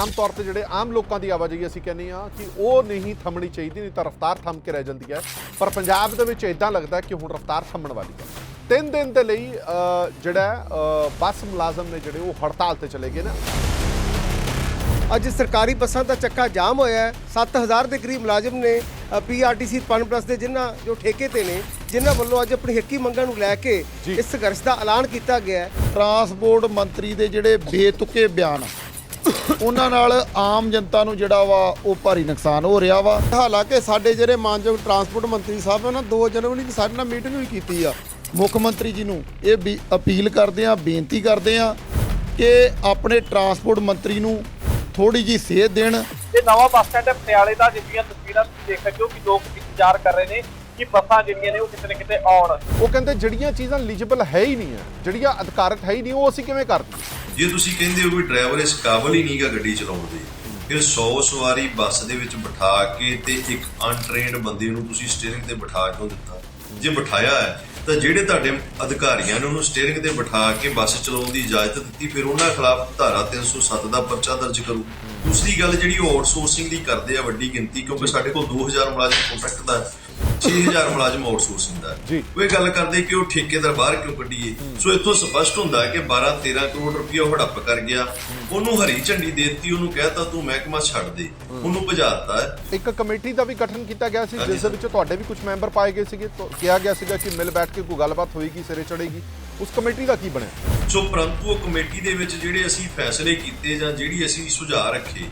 ਆਮ ਤੌਰ ਤੇ ਜਿਹੜੇ ਆਮ ਲੋਕਾਂ ਦੀ ਆਵਾਜਾਈ ਅਸੀਂ ਕਹਿੰਦੇ ਆ ਕਿ ਉਹ ਨਹੀਂ ਥੰਮਣੀ ਚਾਹੀਦੀ ਨਹੀਂ ਤਾਂ ਰਫ਼ਤਾਰ ਥੰਮ ਕੇ ਰਹਿ ਜਾਂਦੀ ਹੈ। ਪਰ ਪੰਜਾਬ ਦੇ ਵਿੱਚ ਇਦਾਂ ਲੱਗਦਾ ਕਿ ਹੁਣ ਰਫ਼ਤਾਰ ਥੰਮਣ ਵਾਲੀ ਹੈ। ਤਿੰਨ ਦਿਨ ਦੇ ਲਈ ਜਿਹੜਾ ਬੱਸ ਮੁਲਾਜ਼ਮ ਨੇ ਜਿਹੜੇ ਉਹ ਹੜਤਾਲ ਤੇ ਚਲੇ ਗਏ ਨੇ। ਅੱਜ ਸਰਕਾਰੀ ਬੱਸਾਂ ਦਾ ਚੱਕਾ ਜਾਮ ਹੋਇਆ ਹੈ। 7000 ਦੇ ਕਰੀਬ ਮੁਲਾਜ਼ਮ ਨੇ ਪੀਆਰਟੀਸੀ ਪਨ ਪਲੱਸ ਦੇ ਜਿਨ੍ਹਾਂ ਜੋ ਠੇਕੇ ਤੇ ਨੇ ਜਿਨ੍ਹਾਂ ਵੱਲੋਂ ਅੱਜ ਆਪਣੀ ਹੱਕੀ ਮੰਗਾਂ ਨੂੰ ਲੈ ਕੇ। ਇਸ ਸੰਘਰਸ਼ ਦਾ ਐਲਾਨ ਕੀਤਾ ਗਿਆ ਹੈ। ਟਰਾਂਸਪੋਰਟ ਮੰਤਰੀ ਦੇ ਜਿਹੜੇ ਬੇਤੁਕੇ ਬਿਆਨ ਉਹਨਾਂ ਨਾਲ ਆਮ ਜਨਤਾ ਨੂੰ ਜਿਹੜਾ ਵਾ ਉਹ ਭਾਰੀ ਨੁਕਸਾਨ ਹੋ ਰਿਹਾ ਵਾ। ਹਾਲਾਂਕਿ ਸਾਡੇ ਜਿਹੜੇ ਮਾਨਯੋਗ ਟਰਾਂਸਪੋਰਟ ਮੰਤਰੀ ਸਾਹਿਬ ਉਹਨਾਂ 2 ਜਨਵਰੀ ਨੂੰ ਸਾਡੇ ਨਾਲ ਮੀਟਿੰਗ ਵੀ ਕੀਤੀ ਆ। ਮੁੱਖ ਮੰਤਰੀ ਜੀ ਨੂੰ ਇਹ ਵੀ ਅਪੀਲ ਕਰਦੇ ਆ ਬੇਨਤੀ ਕਰਦੇ ਆ ਕਿ ਆਪਣੇ ਟਰਾਂਸਪੋਰਟ ਮੰਤਰੀ ਨੂੰ ਥੋੜੀ ਜੀ ਸੇਧ ਦੇਣ। ਇਹ ਨਵਾਂ ਬੱਸ ਸਟੈਂਡ ਹੈ ਪਟਿਆਲੇ ਦਾ ਜਿਸਦੀਆਂ ਤਸਵੀਰਾਂ ਤੁਸੀਂ ਦੇਖ ਸਕਦੇ ਹੋ ਕਿ ਲੋਕ ਇੰਤਜ਼ਾਰ ਕਰ ਰਹੇ ਨੇ ਕਿ ਬੱਸਾਂ ਜਿਹੜੀਆਂ ਨੇ ਉਹ ਕਿਤੇ ਨਾ ਕਿਤੇ ਆਉਣ। ਉਹ ਕਹਿੰਦੇ ਜਿਹੜੀਆਂ ਚੀਜ਼ਾਂ ਐਲੀਜੀਬਲ ਹੈ ਹੀ ਨਹੀਂ ਹੈ ਜਿਹੜੀਆਂ ਅਧਿਕਾਰਤ ਹੈ ਹੀ ਨਹੀਂ ਉਹ ਅਸੀਂ ਕਿਵੇਂ ਕਰ ਦਈਏ? ਜੇ ਤੁਸੀਂ ਕਹਿੰਦੇ ਹੋ ਵੀ ਡਰਾਈਵਰ ਇਸ ਕਾਬਲ ਹੀ ਨਹੀਂਗਾ ਗੱਡੀ ਚਲਾਉਣ ਦੇ ਫਿਰ 100 ਸਵਾਰੀ ਬੱਸ ਦੇ ਵਿੱਚ ਬਿਠਾ ਕੇ ਤੇ ਇੱਕ ਅਨਟ੍ਰੇਨਡ ਬੰਦੇ ਨੂੰ ਤੁਸੀਂ ਸਟੀਅਰਿੰਗ ਤੇ ਬਿਠਾ ਕਿਉਂ ਦਿੱਤਾ? ਜੇ ਬਿਠਾਇਆ ਹੈ, ਤਾਂ ਜਿਹੜੇ ਤੁਹਾਡੇ ਅਧਿਕਾਰੀਆਂ ਨੇ ਉਹਨੂੰ ਸਟੀਅਰਿੰਗ ਤੇ ਬਿਠਾ ਕੇ ਬੱਸ ਚਲਾਉਣ ਦੀ ਇਜਾਜ਼ਤ ਦਿੱਤੀ, ਫਿਰ ਉਹਨਾਂ ਖਿਲਾਫ ਧਾਰਾ 307 ਦਾ ਪਰਚਾ ਦਰਜ ਕਰੋ। ਦੂਸਰੀ ਗੱਲ ਜਿਹੜੀ ਉਹ ਆਊਟਸੋਰਸਿੰਗ ਦੀ ਕਰਦੇ ਆ ਵੱਡੀ ਗਿਣਤੀ, ਕਿਉਂਕਿ ਸਾਡੇ ਕੋਲ 2000 ਮੁਲਾਜ਼ਮ ਕੰਟਰੈਕਟ ਦਾ 6000 ਮੁਲਾਜ਼ਮ ਆਊਟਸੋਰਸਿੰਗ ਦਾ ਹੈ। ਜੀ। ਉਹ ਇਹ ਗੱਲ ਕਰਦੇ ਕਿ ਉਹ ਠੇਕੇਦਾਰ ਬਾਹਰ ਕਿਉਂ ਕੱਢੀਏ? ਸੋ ਇੱਥੋਂ ਸਪਸ਼ਟ ਹੁੰਦਾ ਹੈ ਕਿ 12 13 ਕਰੋੜ ਰੁਪਇਆ ਉਹ ਹੜੱਪ ਕਰ ਗਿਆ। ਉਹਨੂੰ ਹਰੀ ਝੰਡੀ ਦੇਤੀ ਉਹਨੂੰ ਕਹਿਤਾ ਤੂੰ ਮਹਿਕਮਾ ਛੱਡ ਦੇ। ਉਹਨੂੰ ਭਜਾਤਾ ਇੱਕ ਕਮੇਟੀ ਦਾ ਵੀ ਗਠਨ ਕੀਤਾ ਗਿਆ ਸੀ ਜਿਸ ਦੇ। ਵਿੱਚ ਤੁਹਾਡੇ ਵੀ ਕੁਝ ਮੈਂਬਰ ਪਾਏ ਗਏ ਸੀਗੇ। ਕਿਹਾ ਗਿਆ ਸੀਗਾ ਕਿ ਮਿਲ ਬੈਠ ਕੇ ਕੋਈ ਗੱਲਬਾਤ ਹੋਏਗੀ ਸਿਰੇ ਚੜੇਗੀ ਉਸ ਕਮੇਟੀ ਦਾ ਕੀ ਬਣਿਆ? ਸੋ ਪਰੰਤੂ ਉਹ ਕਮੇਟੀ ਦੇ ਵਿੱਚ ਜਿਹੜੇ ਅਸੀਂ ਫੈਸਲੇ ਕੀਤੇ ਜਾਂ ਜਿਹੜੀ ਅਸੀਂ ਸੁਝਾਅ ਰੱਖੇ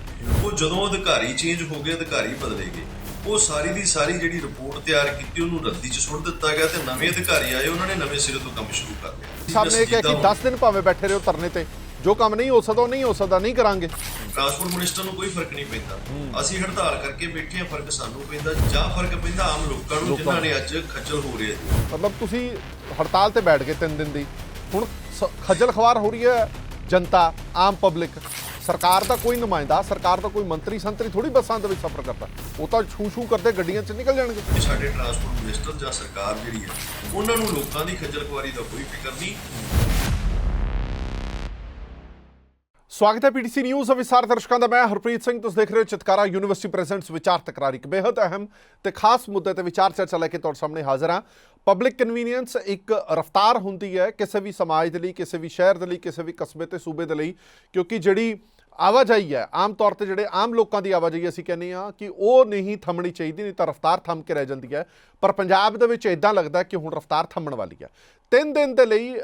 ਉਹ ਜਦੋਂ ਅਧਿਕਾਰੀ ਚੇਂਜ ਹੋ ਗਏ ਅਧਿਕਾਰੀ ਬਦਲੇ ਗਏ। ਉਹ ਸਾਰੀ ਦੀ ਸਾਰੀ ਜਿਹੜੀ ਰਿਪੋਰਟ ਤਿਆਰ ਕੀਤੀ ਉਹਨੂੰ ਰੱਦੀ 'ਚ ਸੁੱਟ ਦਿੱਤਾ ਗਿਆ ਤੇ ਨਵੇਂ ਅਧਿਕਾਰੀ ਆਏ ਉਹਨਾਂ ਨੇ ਨਵੇਂ ਸਿਰੇ ਤੋਂ ਕੰਮ ਸ਼ੁਰੂ ਕਰ ਲਿਆ। ਸਾਹਮਣੇ ਇਹ ਕਿਹਾ ਕਿ 10 ਦਿਨ ਭਾਵੇਂ ਬੈਠੇ ਰਹੋ ਧਰਨੇ ਤੇ। ਜੋ ਕੰਮ ਨਹੀਂ ਹੋ ਸਕਦਾ ਉਹ ਨਹੀਂ ਹੋ ਸਕਦਾ ਨਹੀਂ ਕਰਾਂਗੇ। ਟਰਾਂਸਪੋਰਟ ਮਿਨਿਸਟਰ ਨੂੰ ਕੋਈ ਫ਼ਰਕ ਨਹੀਂ ਪੈਂਦਾ। ਅਸੀਂ ਹੜਤਾਲ ਕਰਕੇ ਬੈਠੇ ਹਾਂ ਫ਼ਰਕ ਸਾਨੂੰ ਪੈਂਦਾ। ਜਾਂ ਫ਼ਰਕ ਪੈਂਦਾ ਆਮ ਲੋਕਾਂ ਨੂੰ ਜਿਨ੍ਹਾਂ ਨੇ ਅੱਜ ਖੱਜਲ ਹੋ ਰਹੇ ਆ ਮਤਲਬ ਤੁਸੀਂ ਹੜਤਾਲ ਤੇ ਬੈਠ ਗਏ ਤਿੰਨ ਦਿਨ ਦੀ। ਹੁਣ ਖੱਜਲ ਖਵਾਰ ਹੋ ਰਹੀ ਹੈ ਜਨਤਾ ਆਮ ਪਬਲਿਕ ਸਰਕਾਰ ਦਾ ਕੋਈ ਨੁਮਾਇੰਦਾ, ਸਰਕਾਰ ਦਾ ਕੋਈ ਮੰਤਰੀ ਸੰਤਰੀ ਥੋੜੀ ਬੱਸਾਂ ਦੇ ਵਿੱਚ ਸਫ਼ਰ ਕਰਦਾ। ਉਹ ਤਾਂ ਛੂ ਛੂ ਕਰਦੇ ਗੱਡੀਆਂ 'ਚ ਨਿਕਲ ਜਾਣਗੇ। ਸਾਡੇ ਟਰਾਂਸਪੋਰਟ ਮਿਨਿਸਟਰ ਜਾਂ ਸਰਕਾਰ ਜਿਹੜੀ ਹੈ, ਉਹਨਾਂ ਨੂੰ ਲੋਕਾਂ ਦੀ ਖੱਜਲ ਖੁਆਰੀ ਦਾ ਕੋਈ ਫਿਕਰ ਨਹੀਂ। ਸਵਾਗਤ ਹੈ ਪੀਟੀਸੀ ਨਿਊਜ਼ ਵਿਸਾਰ ਦਰਸ਼ਕਾਂ ਦਾ ਮੈਂ ਹਰਪ੍ਰੀਤ ਸਿੰਘ। ਤੁਸੀਂ ਦੇਖ ਰਹੇ ਹੋ ਚਿਤਕਾਰਾ ਯੂਨੀਵਰਸਿਟੀ ਪ੍ਰੈਜ਼ੈਂਟਸ ਵਿਚਾਰ ਤਕਰਾਰ। ਇੱਕ ਬੇहद ਅਹਿਮ ਤੇ ਖਾਸ ਮੁੱਦੇ ਤੇ ਵਿਚਾਰ ਚਰਚਾ ਲੈ ਕੇ ਤੁਹਾਡੇ ਸਾਹਮਣੇ ਹਾਜ਼ਰ ਹਾਂ। ਪਬਲਿਕ ਕਨਵੀਨੀਅੰਸ ਇੱਕ ਰਫਤਾਰ ਹੁੰਦੀ ਹੈ ਕਿਸੇ ਵੀ ਸਮਾਜ ਦੇ ਲਈ, ਕਿਸੇ ਵੀ ਸ਼ਹਿਰ ਦੇ ਲਈ, ਕਿਸੇ ਵੀ ਕਸਬੇ ਤੇ ਸੂਬੇ ਦੇ ਲਈ, ਕਿਉਂਕਿ ਜਿਹੜੀ ਆਵਾਜਾਈ ਹੈ, ਆਮ ਤੌਰ ਤੇ ਜਿਹੜੇ ਆਮ ਲੋਕਾਂ ਦੀ ਆਵਾਜਾਈ ਅਸੀਂ ਕਹਿੰਦੇ ਆ ਕਿ ਉਹ ਨਹੀਂ ਥੰਮਣੀ ਚਾਹੀਦੀ, ਨਹੀਂ ਤਾਂ ਰਫਤਾਰ ਥੰਮ ਕੇ ਰਹਿ ਜਾਂਦੀ ਹੈ। ਪਰ ਪੰਜਾਬ ਦੇ ਵਿੱਚ ਇਦਾਂ ਲੱਗਦਾ ਕਿ ਹੁਣ ਰਫਤਾਰ ਥੰਮਣ ਵਾਲੀ ਹੈ। ਤਿੰਨ ਦਿਨ ਦੇ ਲਈ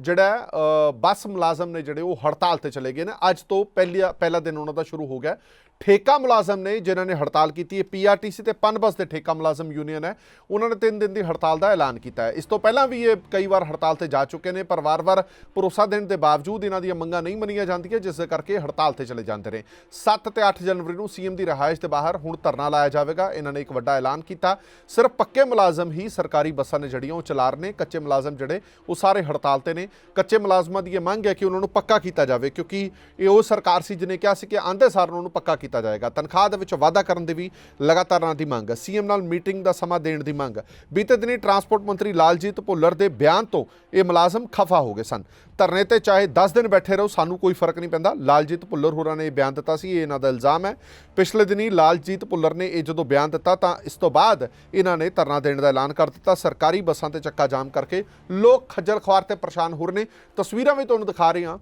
ਜਿਹੜਾ ਬੱਸ ਮੁਲਾਜ਼ਮ ਨੇ ਜਿਹੜੇ ਉਹ ਹੜਤਾਲ ਤੇ ਚਲੇ ਗਏ ਨੇ। ਅੱਜ ਤੋਂ ਪਹਿਲਾ ਪਹਿਲਾ ਦਿਨ ਉਹਨਾਂ ਦਾ ਸ਼ੁਰੂ ਹੋ ਗਿਆ। ਠੇਕਾ ਮੁਲਾਜ਼ਮ ਨੇ ਜਿਨ੍ਹਾਂ ਨੇ ਹੜਤਾਲ ਕੀਤੀ ਹੈ ਪੀਆਰਟੀਸੀ ਤੇ ਪਨਬਸ ਦੇ ਠੇਕਾ ਮੁਲਾਜ਼ਮ ਯੂਨੀਅਨ ਹੈ, ਉਹਨਾਂ ਨੇ ਤਿੰਨ ਦਿਨ ਦੀ ਹੜਤਾਲ ਦਾ ਐਲਾਨ ਕੀਤਾ ਹੈ। ਇਸ ਤੋਂ ਪਹਿਲਾਂ ਵੀ ਇਹ ਕਈ ਵਾਰ ਹੜਤਾਲ ਤੇ ਜਾ ਚੁੱਕੇ ਨੇ, ਪਰ ਵਾਰ-ਵਾਰ ਭਰੋਸਾ ਦੇਣ ਦੇ ਬਾਵਜੂਦ ਇਹਨਾਂ ਦੀਆਂ ਮੰਗਾਂ ਨਹੀਂ ਮੰਨੀਆਂ ਜਾਂਦੀਆਂ, ਜਿਸ ਦੇ ਕਰਕੇ ਹੜਤਾਲ ਤੇ ਚਲੇ ਜਾਂਦੇ ਨੇ। 7 ਤੇ 8 ਜਨਵਰੀ ਨੂੰ ਸੀਐਮ ਦੀ ਰਿਹਾਇਸ਼ ਦੇ ਬਾਹਰ ਹੁਣ ਧਰਨਾ ਲਾਇਆ ਜਾਵੇਗਾ। ਇਹਨਾਂ ਨੇ ਇੱਕ ਵੱਡਾ ਐਲਾਨ ਕੀਤਾ। ਸਿਰਫ ਪੱਕੇ ਮੁਲਾਜ਼ਮ ਹੀ ਸਰਕਾਰੀ ਬੱਸਾਂ ਨੇ ਜਿਹੜੀਆਂ ਉਹ ਚਲਾ ਰਹੇ ਨੇ। ਕੱਚੇ ਮੁਲਾਜ਼ਮ ਜਿਹੜੇ ਉਹ ਸਾਰੇ ਹੜਤਾਲ ਤੇ ਨੇ। ਕੱਚੇ ਮੁਲਾਜ਼ਮਾਂ ਦੀ ਇਹ ਮੰਗ ਹੈ ਕਿ ਉਹਨਾਂ ਨੂੰ ਪੱਕਾ ਕੀਤਾ ਜਾਵੇ, ਕਿਉਂਕਿ ਇਹ ਉਹ ਸਰਕਾਰ ਸੀ ਜਿਹਨੇ ਕਿਹਾ ਸੀ ਕਿ ਆਂਦੇ ਸਾਰ ਉਹਨਾਂ ਨੂੰ ਪੱਕਾ ਕੀਤਾ ਜਾਏਗਾ। ਤਨਖਾਹ ਦੇ ਵਿੱਚ ਵਾਧਾ ਕਰਨ ਦੀ ਵੀ ਲਗਾਤਾਰ ਉਹਨਾਂ ਦੀ ਮੰਗ ਹੈ। ਸੀਐਮ ਨਾਲ ਮੀਟਿੰਗ ਦਾ ਸਮਾਂ ਦੇਣ ਦੀ ਮੰਗ ਬੀਤੇ ਦਿਨੀ ਟਰਾਂਸਪੋਰਟ ਮੰਤਰੀ ਲਾਲਜੀਤ ਭੁੱਲਰ ਦੇ ਬਿਆਨ ਤੋਂ ਇਹ ਮੁਲਾਜ਼ਮ ਖਫਾ ਹੋ ਗਏ ਸਨ। ਧਰਨੇ ਤੇ ਚਾਹੇ 10 ਦਿਨ ਬੈਠੇ ਰਹੋ, ਸਾਨੂੰ ਕੋਈ ਫ਼ਰਕ ਨਹੀਂ ਪੈਂਦਾ। ਲਾਲਜੀਤ ਭੁੱਲਰ ਹੋਰਾਂ ਨੇ ਇਹ ਬਿਆਨ ਦਿੱਤਾ ਸੀ, ਇਹ ਇਹਨਾਂ ਦਾ ਇਲਜ਼ਾਮ ਹੈ। ਪਿਛਲੇ ਦਿਨੀ ਲਾਲਜੀਤ ਭੁੱਲਰ ਨੇ ਇਹ ਜਦੋਂ ਬਿਆਨ ਦਿੱਤਾ, ਤਾਂ ਇਸ ਤੋਂ ਬਾਅਦ ਇਹਨਾਂ ਨੇ ਧਰਨਾ ਦੇਣ ਦਾ ਐਲਾਨ ਕਰ ਦਿੱਤਾ। ਸਰਕਾਰੀ ਬੱਸਾਂ ਤੇ ਚੱਕਾ ਜਾਮ ਕਰਕੇ ਲੋਕ ਖੱਜਲ ਖੁਆਰ ਤੇ ਪਰੇਸ਼ਾਨ ਹੋ ਰਹੇ ਨੇ। ਤਸਵੀਰਾਂ ਵੀ ਤੁਹਾਨੂੰ ਦਿਖਾ ਰਹੇ ਹਾਂ।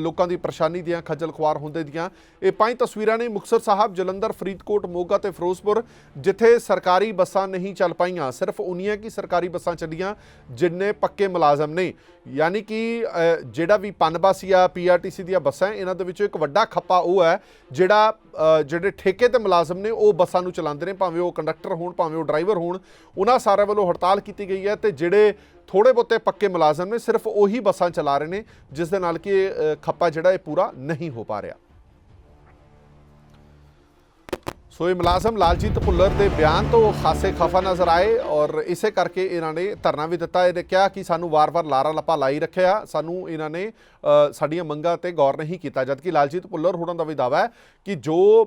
ਲੋਕਾਂ ਦੀ ਪਰੇਸ਼ਾਨੀ ਦੀਆਂ, ਖੱਜਲ ਖੁਆਰ ਹੁੰਦੇ ਦੀਆਂ। ਇਹ ਪੰਜ ਤਸਵੀਰਾਂ ਨੇ ਮੁਕਤਸਰ ਸਾਹਿਬ, ਜਲੰਧਰ, ਫਰੀਦਕੋਟ, ਮੋਗਾ ਤੇ ਫਿਰੋਜ਼ਪੁਰ, ਜਿੱਥੇ ਸਰਕਾਰੀ ਬੱਸਾਂ ਨਹੀਂ ਚੱਲ ਪਾਈਆਂ। ਸਿਰਫ ਉਨੀਆਂ ਕੀ ਸਰਕਾਰੀ ਬੱਸਾਂ ਚੱਲੀਆਂ, ਜਿੰਨੇ ਪੱਕੇ ਮੁਲਾਜ਼ਮ ਨੇ। ਯਾਨੀ ਕਿ ਜਿਹੜਾ ਵੀ ਪਨਬਸ ਜਾਂ ਪੀਆਰਟੀਸੀ ਦੀਆਂ ਬੱਸਾਂ ਇਹਨਾਂ ਦੇ ਵਿੱਚੋਂ ਇੱਕ ਵੱਡਾ ਖੱਪਾ ਉਹ ਹੈ, ਜਿਹੜਾ ਜਿਹੜੇ ਠੇਕੇ ਤੇ ਮੁਲਾਜ਼ਮ ਨੇ, ਉਹ ਬੱਸਾਂ ਨੂੰ ਚਲਾਉਂਦੇ ਨੇ, ਭਾਵੇਂ ਉਹ ਕੰਡਕਟਰ ਹੋਣ, ਭਾਵੇਂ ਉਹ ਡਰਾਈਵਰ ਹੋਣ। ਉਹਨਾਂ ਸਾਰਿਆਂ ਵੱਲੋਂ ਹੜਤਾਲ ਕੀਤੀ ਗਈ ਹੈ ਤੇ ਜਿਹੜੇ ਥੋੜੇ ਬਹੁਤੇ ਪੱਕੇ ਮੁਲਾਜ਼ਮ ਨੇ, ਸਿਰਫ ਉਹੀ ਬੱਸਾਂ ਚਲਾ ਰਹੇ ਨੇ, ਜਿਸ ਦੇ ਨਾਲ ਕਿ ਖੱਪਾ ਜਿਹੜਾ ਇਹ ਪੂਰਾ ਨਹੀਂ ਹੋ ਪਾ ਰਿਹਾ। ਸੋ ਇਹ ਮੁਲਾਜ਼ਮ ਲਾਲਜੀਤ ਭੁੱਲਰ ਦੇ ਬਿਆਨ ਤੋਂ ਖਾਸੇ ਖਫਾ ਨਜ਼ਰ ਆਏ ਔਰ ਇਸੇ ਕਰਕੇ ਇਹਨਾਂ ਨੇ ਧਰਨਾ ਵੀ ਦਿੱਤਾ। ਇਹਨੇ ਕਿਹਾ ਕਿ ਸਾਨੂੰ ਵਾਰ-ਵਾਰ ਲਾਰਾ ਲੱਪਾ ਲਾਈ ਰੱਖਿਆ। ਸਾਨੂੰ ਇਹਨਾਂ ਨੇ ਸਾਡੀਆਂ ਮੰਗਾਂ ਤੇ ਗੌਰ ਨਹੀਂ ਕੀਤਾ, ਜਦਕਿ ਲਾਲਜੀਤ ਭੁੱਲਰ ਹੋਰਾਂ ਦਾ ਵੀ ਦਾਵਾ ਹੈ ਕਿ ਜੋ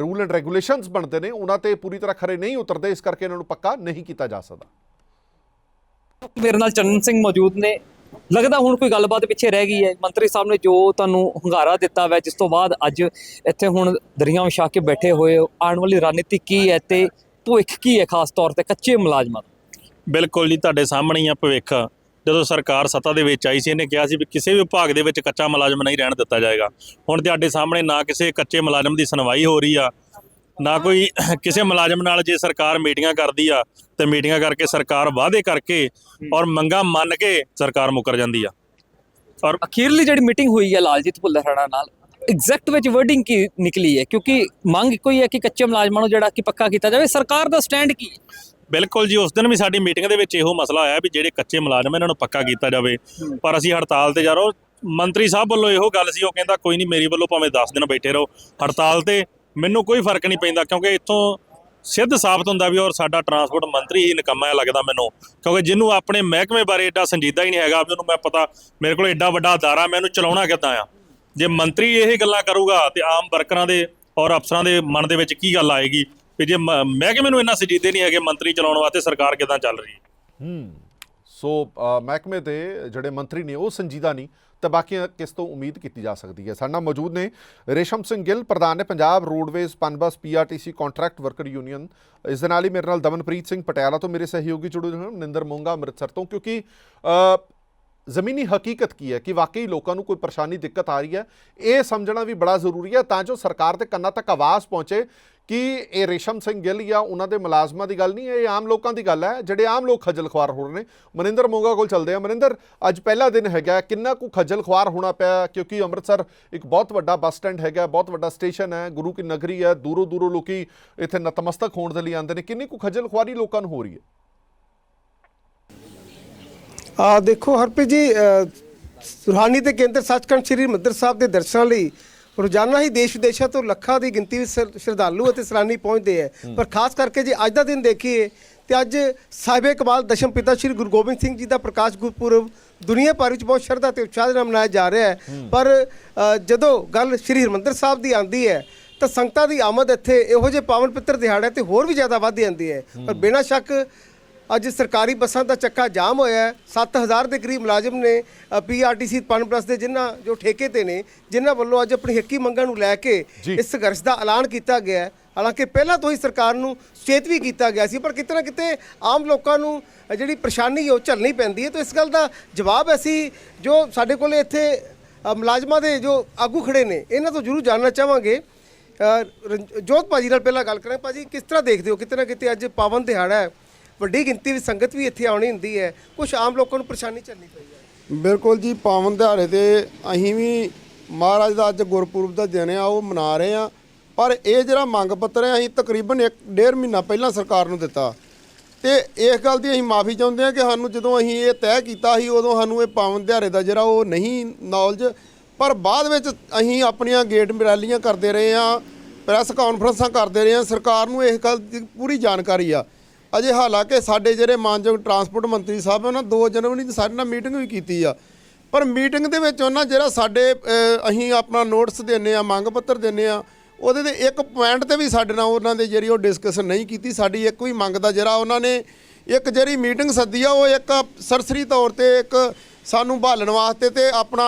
ਰੂਲ ਐਂਡ ਰੈਗੂਲੇਸ਼ਨਸ ਬਣਦੇ ਨੇ, ਉਹਨਾਂ ਤੇ ਪੂਰੀ ਤਰ੍ਹਾਂ ਖਰੇ ਨਹੀਂ ਉਤਰਦੇ। ਇਸ ਕਰਕੇ ਇਹਨਾਂ ਨੂੰ ਪੱਕਾ ਨਹੀਂ ਕੀਤਾ ਜਾ ਸਕਦਾ। ਮੇਰੇ ਨਾਲ ਚੰਨ ਸਿੰਘ ਮੌਜੂਦ ਨੇ। ਲੱਗਦਾ ਹੁਣ ਕੋਈ ਗੱਲਬਾਤ ਪਿੱਛੇ ਰਹਿ ਗਈ ਹੈ। ਮੰਤਰੀ ਸਾਹਿਬ ਨੇ ਜੋ ਤੁਹਾਨੂੰ ਹੁੰਗਾਰਾ ਦਿੱਤਾ ਵੈ, ਜਿਸ ਤੋਂ ਬਾਅਦ ਅੱਜ ਇੱਥੇ ਹੁਣ ਦਰਿਆ ਵਿਛਾ ਕੇ ਬੈਠੇ ਹੋਏ ਆਉਣ ਵਾਲੀ ਰਣਨੀਤੀ ਕੀ ਹੈ ਤੇ ਭਵਿੱਖ ਕੀ ਹੈ ਖਾਸ ਤੌਰ ਤੇ ਕੱਚੇ ਮੁਲਾਜ਼ਮਾਂ ਦਾ? ਬਿਲਕੁਲ ਜੀ, ਤੁਹਾਡੇ ਸਾਹਮਣੇ ਹੀ ਆ ਭਵਿੱਖ। ਜਦੋਂ ਸਰਕਾਰ ਸੱਤਾ ਦੇ ਵਿੱਚ ਆਈ ਸੀ, ਇਹਨੇ ਕਿਹਾ ਸੀ ਵੀ ਕਿਸੇ ਵੀ ਵਿਭਾਗ ਦੇ ਵਿੱਚ ਕੱਚਾ ਮੁਲਾਜ਼ਮ ਨਹੀਂ ਰਹਿਣ ਦਿੱਤਾ ਜਾਏਗਾ। ਹੁਣ ਤੁਹਾਡੇ ਸਾਹਮਣੇ ਨਾ ਕਿਸੇ ਕੱਚੇ ਮੁਲਾਜ਼ਮ ਦੀ ਸੁਣਵਾਈ ਹੋ ਰਹੀ ਆ, ਨਾ ਕੋਈ ਕਿਸੇ ਮੁਲਾਜ਼ਮ ਨਾਲ ਜੇ ਸਰਕਾਰ ਮੀਟਿੰਗਾਂ ਕਰਦੀ ਆ ਤੇ ਮੀਟਿੰਗਾਂ ਕਰਕੇ ਸਰਕਾਰ ਵਾਅਦੇ ਕਰਕੇ ਔਰ ਮੰਗਾਂ ਮੰਨ ਕੇ ਸਰਕਾਰ ਮੁੱਕਰ ਜਾਂਦੀ ਆ। ਔਰ ਅਖੀਰਲੀ ਜਿਹੜੀ ਮੀਟਿੰਗ ਹੋਈ ਹੈ ਲਾਲਜੀਤ ਭੁੱਲਰ ਰਾਣਾ ਨਾਲ ਐਗਜ਼ੈਕਟ ਵਿੱਚ ਵਰਡਿੰਗ ਕੀ ਨਿਕਲੀ ਹੈ? ਕਿਉਂਕਿ ਮੰਗ ਇੱਕੋ ਹੀ ਹੈ ਕਿ ਕੱਚੇ ਮੁਲਾਜ਼ਮਾਂ ਨੂੰ ਜਿਹੜਾ ਕਿ ਪੱਕਾ ਕੀਤਾ ਜਾਵੇ ਸਰਕਾਰ ਦਾ ਸਟੈਂਡ ਕੀ? ਬਿਲਕੁਲ ਜੀ ਉਸ ਦਿਨ ਵੀ ਸਾਡੀ ਮੀਟਿੰਗ ਦੇ ਵਿੱਚ ਇਹੋ ਮਸਲਾ ਆਇਆ ਵੀ ਜਿਹੜੇ ਕੱਚੇ ਮੁਲਾਜ਼ਮ ਇਹਨਾਂ ਨੂੰ ਪੱਕਾ ਕੀਤਾ ਜਾਵੇ। ਪਰ ਅਸੀਂ ਹੜਤਾਲ ਤੇ ਜਾ ਰਹੇ ਮੰਤਰੀ ਸਾਹਿਬ ਵੱਲੋਂ ਇਹੋ ਗੱਲ ਸੀ ਉਹ ਕਹਿੰਦਾ ਕੋਈ ਨਹੀਂ ਮੇਰੀ ਵੱਲੋਂ ਭਾਵੇਂ 10 ਦਿਨ ਬੈਠੇ ਰਹੋ। ਹੜਤਾਲ ਤੇ ਮੈਨੂੰ ਕੋਈ ਫ਼ਰਕ ਨਹੀਂ ਪੈਂਦਾ ਕਿਉਂਕਿ ਇੱਥੋਂ ਸਿੱਧ ਸਾਬਤ ਹੁੰਦਾ ਵੀ ਔਰ ਸਾਡਾ ਟਰਾਂਸਪੋਰਟ ਮੰਤਰੀ ਹੀ ਨਿਕੰਮਾ ਲੱਗਦਾ ਮੈਨੂੰ, ਕਿਉਂਕਿ ਜਿਹਨੂੰ ਆਪਣੇ ਮਹਿਕਮੇ ਬਾਰੇ ਏਡਾ ਸੰਜੀਦਾ ਹੀ ਨਹੀਂ ਹੈਗਾ, ਵੀ ਉਹਨੂੰ ਮੈਂ ਪਤਾ ਮੇਰੇ ਕੋਲ ਏਡਾ ਵੱਡਾ ਅਦਾਰਾ, ਮੈਂ ਉਹਨੂੰ ਚਲਾਉਣਾ ਕਿੱਦਾਂ ਆ? ਜੇ ਮੰਤਰੀ ਇਹ ਗੱਲਾਂ ਕਰੂਗਾ ਤੇ ਆਮ ਵਰਕਰਾਂ ਦੇ ਔਰ ਅਫਸਰਾਂ ਦੇ ਮਨ ਦੇ ਵਿੱਚ ਕੀ ਗੱਲ ਆਏਗੀ? ਵੀ ਜੇ ਮਹਿਕਮੇ ਨੂੰ ਇੰਨਾ ਸੰਜੀਦੇ ਨਹੀਂ ਹੈਗੇ ਮੰਤਰੀ ਚਲਾਉਣ ਵਾਸਤੇ, ਸਰਕਾਰ ਕਿੱਦਾਂ ਚੱਲ ਰਹੀ ਹੈ? ਹੂੰ, ਸੋ ਮਹਿਕਮੇ ਦੇ ਜਿਹੜੇ ਮੰਤਰੀ ਨੇ, ਉਹ ਸੰਜੀਦਾ ਨਹੀਂ। ਤਾਂ ਬਾਕੀਆਂ ਕਿਸ ਤੋਂ ਉਮੀਦ ਕੀਤੀ ਜਾ ਸਕਦੀ ਹੈ? ਸਾਡੇ ਨਾਲ ਮੌਜੂਦ ਨੇ ਰੇਸ਼ਮ ਸਿੰਘ ਗਿੱਲ, ਪ੍ਰਧਾਨ ਨੇ Punjab roadways PUNBUS PRTC contract worker union ਇਸ ਦੇ ਨਾਲ ਹੀ ਮੇਰੇ ਨਾਲ ਦਮਨਪ੍ਰੀਤ ਸਿੰਘ ਪਟਿਆਲਾ ਤੋਂ ਮੇਰੇ ਸਹਿਯੋਗੀ ਜੁੜੇ ਹੋਏ ਹਨ, ਨਿੰਦਰ ਮੋਂਗਾ ਅੰਮ੍ਰਿਤਸਰ ਤੋਂ, ਕਿਉਂਕਿ ਜ਼ਮੀਨੀ ਹਕੀਕਤ ਕੀ ਹੈ ਕਿ ਵਾਕਈ ਲੋਕਾਂ ਨੂੰ ਕੋਈ ਪਰੇਸ਼ਾਨੀ, ਦਿੱਕਤ ਆ ਰਹੀ ਹੈ? ਇਹ ਸਮਝਣਾ ਵੀ ਬੜਾ ਜ਼ਰੂਰੀ ਹੈ ਤਾਂ ਜੋ ਸਰਕਾਰ ਦੇ ਕੰਨਾਂ ਤੱਕ ਆਵਾਜ਼ ਪਹੁੰਚੇ। ਕਿ ਇਹ ਰੇਸ਼ਮ ਸਿੰਘ ਗਿੱਲ ਜਾਂ ਉਹਨਾਂ ਦੇ ਮੁਲਾਜ਼ਮਾਂ ਦੀ ਗੱਲ ਨਹੀਂ ਹੈ ਇਹ ਆਮ ਲੋਕਾਂ ਦੀ ਗੱਲ ਹੈ ਜਿਹੜੇ ਆਮ ਲੋਕ ਖੱਜਲ ਖੁਆਰ ਹੋ ਰਹੇ ਨੇ। ਮਨਿੰਦਰ ਮੋਗਾ ਕੋਲ ਚੱਲਦੇ ਆ ਮਨਿੰਦਰ ਅੱਜ ਪਹਿਲਾ ਦਿਨ ਹੈਗਾ ਕਿੰਨਾ ਕੁ ਖੱਜਲ ਖੁਆਰ ਹੋਣਾ ਪਿਆ ਕਿਉਂਕਿ ਅੰਮ੍ਰਿਤਸਰ ਇੱਕ ਬਹੁਤ ਵੱਡਾ ਬੱਸ ਸਟੈਂਡ ਹੈਗਾ ਬਹੁਤ ਵੱਡਾ ਸਟੇਸ਼ਨ ਹੈ ਗੁਰੂ ਕੀ ਨਗਰੀ ਹੈ ਦੂਰੋਂ ਦੂਰੋਂ ਲੋਕੀ ਇੱਥੇ ਨਤਮਸਤਕ ਹੋਣ ਦੇ ਲਈ ਆਉਂਦੇ ਨੇ। ਕਿੰਨੀ ਕੁ ਖੱਜਲ ਖੁਆਰੀ ਲੋਕਾਂ ਨੂੰ ਹੋ ਰਹੀ ਹੈ? ਆ ਦੇਖੋ ਹਰਪ੍ਰੀਤ ਜੀ ਅ, ਰੂਹਾਨੀ ਤੇ ਕੇਂਦਰ ਸੱਚਖੰਡ ਸ੍ਰੀ ਹਰਿਮੰਦਰ ਸਾਹਿਬ ਦੇ ਦਰਸ਼ਨਾਂ ਲਈ ਰੋਜ਼ਾਨਾ ਹੀ ਦੇਸ਼ ਵਿਦੇਸ਼ਾਂ ਤੋਂ ਲੱਖਾਂ ਦੀ ਗਿਣਤੀ ਵਿੱਚ ਸ਼ਰ- ਸ਼ਰਧਾਲੂ ਅਤੇ ਸੈਲਾਨੀ ਪਹੁੰਚਦੇ ਹੈ। ਪਰ ਖਾਸ ਕਰਕੇ ਜੇ ਅੱਜ ਦਾ ਦਿਨ ਦੇਖੀਏ ਤੇ ਅੱਜ ਸਾਹਿਬੇ ਕਮਾਲ ਦਸ਼ਮ ਪਿਤਾ ਸ੍ਰੀ ਗੁਰੂ ਗੋਬਿੰਦ ਸਿੰਘ ਜੀ ਦਾ ਪ੍ਰਕਾਸ਼ ਗੁਰਪੁਰਬ ਦੁਨੀਆ ਭਰ ਵਿੱਚ ਬਹੁਤ ਸ਼ਰਧਾ ਤੇ ਉਤਸ਼ਾਹ ਨਾਲ ਮਨਾਇਆ ਜਾ ਰਿਹਾ ਹੈ। ਪਰ ਜਦੋਂ ਗੱਲ ਸ੍ਰੀ ਹਰਿਮੰਦਰ ਸਾਹਿਬ ਦੀ ਆਂਦੀ ਹੈ ਤਾਂ ਸੰਗਤਾਂ ਦੀ ਆਮਦ ਇੱਥੇ ਇਹੋ ਜਿਹੇ ਪਾਵਨ ਪਿੱਤਰ ਦਿਹਾੜੇ ਤੇ ਹੋਰ ਵੀ ਜ਼ਿਆਦਾ ਵੱਧ ਜਾਂਦੀ ਹੈ। ਪਰ ਬਿਨਾਂ ਸ਼ੱਕ ਅੱਜ ਸਰਕਾਰੀ ਬੱਸਾਂ ਦਾ ਚੱਕਾ ਜਾਮ ਹੋਇਆ ਹੈ। 7000 ਦੇ ਕਰੀਬ ਮੁਲਾਜ਼ਮ ਨੇ ਪੀਆਰਟੀਸੀ ਪਨ ਪਲੱਸ ਦੇ ਜਿਨ੍ਹਾਂ ਜੋ ਠੇਕੇ ਤੇ ਨੇ ਜਿਨ੍ਹਾਂ ਵੱਲੋਂ ਅੱਜ ਆਪਣੀ ਹੱਕੀ ਮੰਗਾਂ ਨੂੰ ਲੈ ਕੇ। ਇਸ ਸੰਘਰਸ਼ ਦਾ ਐਲਾਨ ਕੀਤਾ ਗਿਆ ਹੈ। ਹਾਲਾਂਕਿ ਪਹਿਲਾਂ ਤੋਂ ਹੀ ਸਰਕਾਰ ਨੂੰ ਸੁਚੇਤ ਵੀ ਕੀਤਾ ਗਿਆ ਸੀ ਪਰ ਕਿਤੇ ਨਾ ਕਿਤੇ ਆਮ ਲੋਕਾਂ ਨੂੰ ਜਿਹੜੀ ਪਰੇਸ਼ਾਨੀ ਉਹ ਝੱਲਣੀ ਪੈਂਦੀ ਹੈ। ਤਾਂ ਇਸ ਗੱਲ ਦਾ ਜਵਾਬ ਅਸੀਂ ਜੋ ਸਾਡੇ ਕੋਲੇ ਇੱਥੇ ਮੁਲਾਜ਼ਮਾਂ ਦੇ ਜੋ ਆਗੂ ਖੜੇ ਨੇ ਇਹਨਾਂ ਤੋਂ ਜ਼ਰੂਰ ਜਾਣਨਾ ਚਾਹਾਂਗੇ। ਜੋਤ ਭਾਜੀ ਨਾਲ ਪਹਿਲਾਂ ਗੱਲ ਕਰਾਂ ਭਾਜੀ ਕਿਸ ਤਰ੍ਹਾਂ ਦੇਖਦੇ ਹੋ? ਕਿਤੇ ਨਾ ਕਿਤੇ ਅੱਜ ਪਾਵਨ ਦਿਹਾੜਾ ਹੈ। ਵੱਡੀ ਗਿਣਤੀ ਵਿੱਚ ਸੰਗਤ ਵੀ ਇੱਥੇ ਆਉਣੀ ਹੁੰਦੀ ਹੈ। ਕੁਝ ਆਮ ਲੋਕਾਂ ਨੂੰ ਪਰੇਸ਼ਾਨੀ ਝੱਲਣੀ ਪਈ ਹੈ। ਬਿਲਕੁਲ ਜੀ, ਪਾਵਨ ਦਿਹਾੜੇ ਤੇ ਅਸੀਂ ਵੀ ਮਹਾਰਾਜ ਦਾ ਅੱਜ ਗੁਰਪੁਰਬ ਦਾ ਦਿਨ ਆ, ਉਹ ਮਨਾ ਰਹੇ ਆ ਪਰ ਇਹ ਜਿਹੜਾ ਮੰਗ ਪੱਤਰ ਹੈ, ਅਸੀਂ ਤਕਰੀਬਨ 1 ਡੇਢ ਮਹੀਨਾ ਪਹਿਲਾਂ ਸਰਕਾਰ ਨੂੰ ਦਿੱਤਾ। ਤੇ ਇਸ ਗੱਲ ਦੀ ਅਸੀਂ ਮਾਫੀ ਚਾਹੁੰਦੇ ਹਾਂ ਕਿ ਸਾਨੂੰ ਜਦੋਂ ਅਸੀਂ ਇਹ ਤੈਅ ਕੀਤਾ ਸੀ, ਉਦੋਂ ਸਾਨੂੰ ਇਹ ਪਾਵਨ ਦਿਹਾੜੇ ਦਾ ਜਿਹੜਾ ਉਹ ਨਹੀਂ ਨੌਲੇਜ ਪਰ ਬਾਅਦ ਵਿੱਚ ਅਸੀਂ ਆਪਣੀਆਂ ਗੇਟ ਰੈਲੀਆਂ ਕਰਦੇ ਰਹੇ ਆ ਪ੍ਰੈਸ ਕਾਨਫਰੰਸਾਂ ਕਰਦੇ ਰਹੇ ਆ ਸਰਕਾਰ ਨੂੰ ਇਸ ਗੱਲ ਦੀ ਪੂਰੀ ਜਾਣਕਾਰੀ ਆ। ਅਜੇ ਹਾਲਾਂਕਿ ਸਾਡੇ ਜਿਹੜੇ ਮਾਨਯੋਗ ਟਰਾਂਸਪੋਰਟ ਮੰਤਰੀ ਸਾਹਿਬ ਉਹਨਾਂ 2 ਜਨਵਰੀ ਨੂੰ ਸਾਡੇ ਨਾਲ ਮੀਟਿੰਗ ਵੀ ਕੀਤੀ ਆ। ਪਰ ਮੀਟਿੰਗ ਦੇ ਵਿੱਚ ਉਹਨਾਂ ਜਿਹੜਾ ਸਾਡੇ ਅਸੀਂ ਆਪਣਾ ਨੋਟਿਸ ਦਿੰਨੇ ਆ, ਮੰਗ ਪੱਤਰ ਦਿੰਨੇ ਆ, ਉਹਦੇ ਤੇ ਇੱਕ ਪੁਆਇੰਟ ਤੇ ਵੀ ਸਾਡੇ ਨਾਲ ਉਹਨਾਂ ਦੇ ਜਿਹੜੀ ਉਹ ਡਿਸਕਸ਼ਨ ਨਹੀਂ ਕੀਤੀ। ਸਾਡੀ ਇੱਕ ਵੀ ਮੰਗ ਦਾ ਜਿਹੜਾ ਉਹਨਾਂ ਨੇ ਇੱਕ ਜਿਹੜੀ ਮੀਟਿੰਗ ਸੱਦੀ ਆ, ਉਹ ਇੱਕ ਸਰਸਰੀ ਤੌਰ ਤੇ ਇੱਕ ਸਾਨੂੰ ਭਾਲਣ ਵਾਸਤੇ ਤੇ ਆਪਣਾ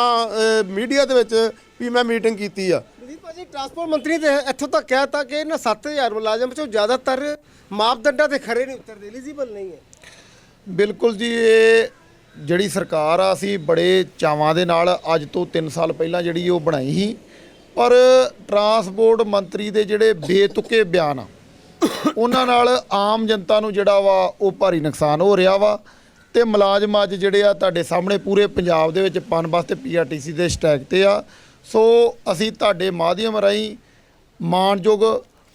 ਮੀਡੀਆ ਦੇ ਵਿੱਚ ਵੀ ਮੈਂ ਮੀਟਿੰਗ ਕੀਤੀ ਆ। ਪ੍ਰਦੀਪ ਭਾਜੀ, ਟਰਾਂਸਪੋਰਟ ਮੰਤਰੀ ਨੇ ਇੱਥੋਂ ਤੱਕ ਕਹਿਤਾ ਕਿ ਇਹਨਾਂ 7000 ਮੁਲਾਜ਼ਮ 'ਚੋਂ ਜ਼ਿਆਦਾਤਰ ਮਾਪਦੰਡਾਂ ਤੇ ਖਰੇ ਨਹੀਂ ਉਤਰਦੇ ਐਲੀਜੀਬਲ ਨਹੀਂ ਹੈ। ਬਿਲਕੁਲ ਜੀ, ਇਹ ਜਿਹੜੀ ਸਰਕਾਰ ਆ, ਅਸੀਂ ਬੜੇ ਚਾਵਾਂ ਦੇ ਨਾਲ ਅੱਜ ਤੋਂ 3 ਸਾਲ ਪਹਿਲਾਂ ਜਿਹੜੀ ਉਹ ਬਣਾਈ ਸੀ, ਪਰ ਟਰਾਂਸਪੋਰਟ ਮੰਤਰੀ ਦੇ ਜਿਹੜੇ ਬੇਤੁਕੇ ਬਿਆਨ ਆ, ਉਹਨਾਂ ਨਾਲ ਆਮ ਜਨਤਾ ਨੂੰ ਜਿਹੜਾ ਵਾ, ਉਹ ਭਾਰੀ ਨੁਕਸਾਨ ਹੋ ਰਿਹਾ ਵਾ, ਤੇ ਮੁਲਾਜ਼ਮ ਅੱਜ ਜਿਹੜੇ ਆ, ਤੁਹਾਡੇ ਸਾਹਮਣੇ ਪੂਰੇ ਪੰਜਾਬ ਦੇ ਵਿੱਚ ਪਨ ਬੱਸ ਤੇ ਪੀਆਰਟੀਸੀ ਦੇ ਸਟ੍ਰਾਈਕ ਤੇ ਆ, ਸੋ ਅਸੀਂ ਤੁਹਾਡੇ ਮਾਧਿਅਮ ਰਾਹੀਂ ਮਾਨਯੋਗ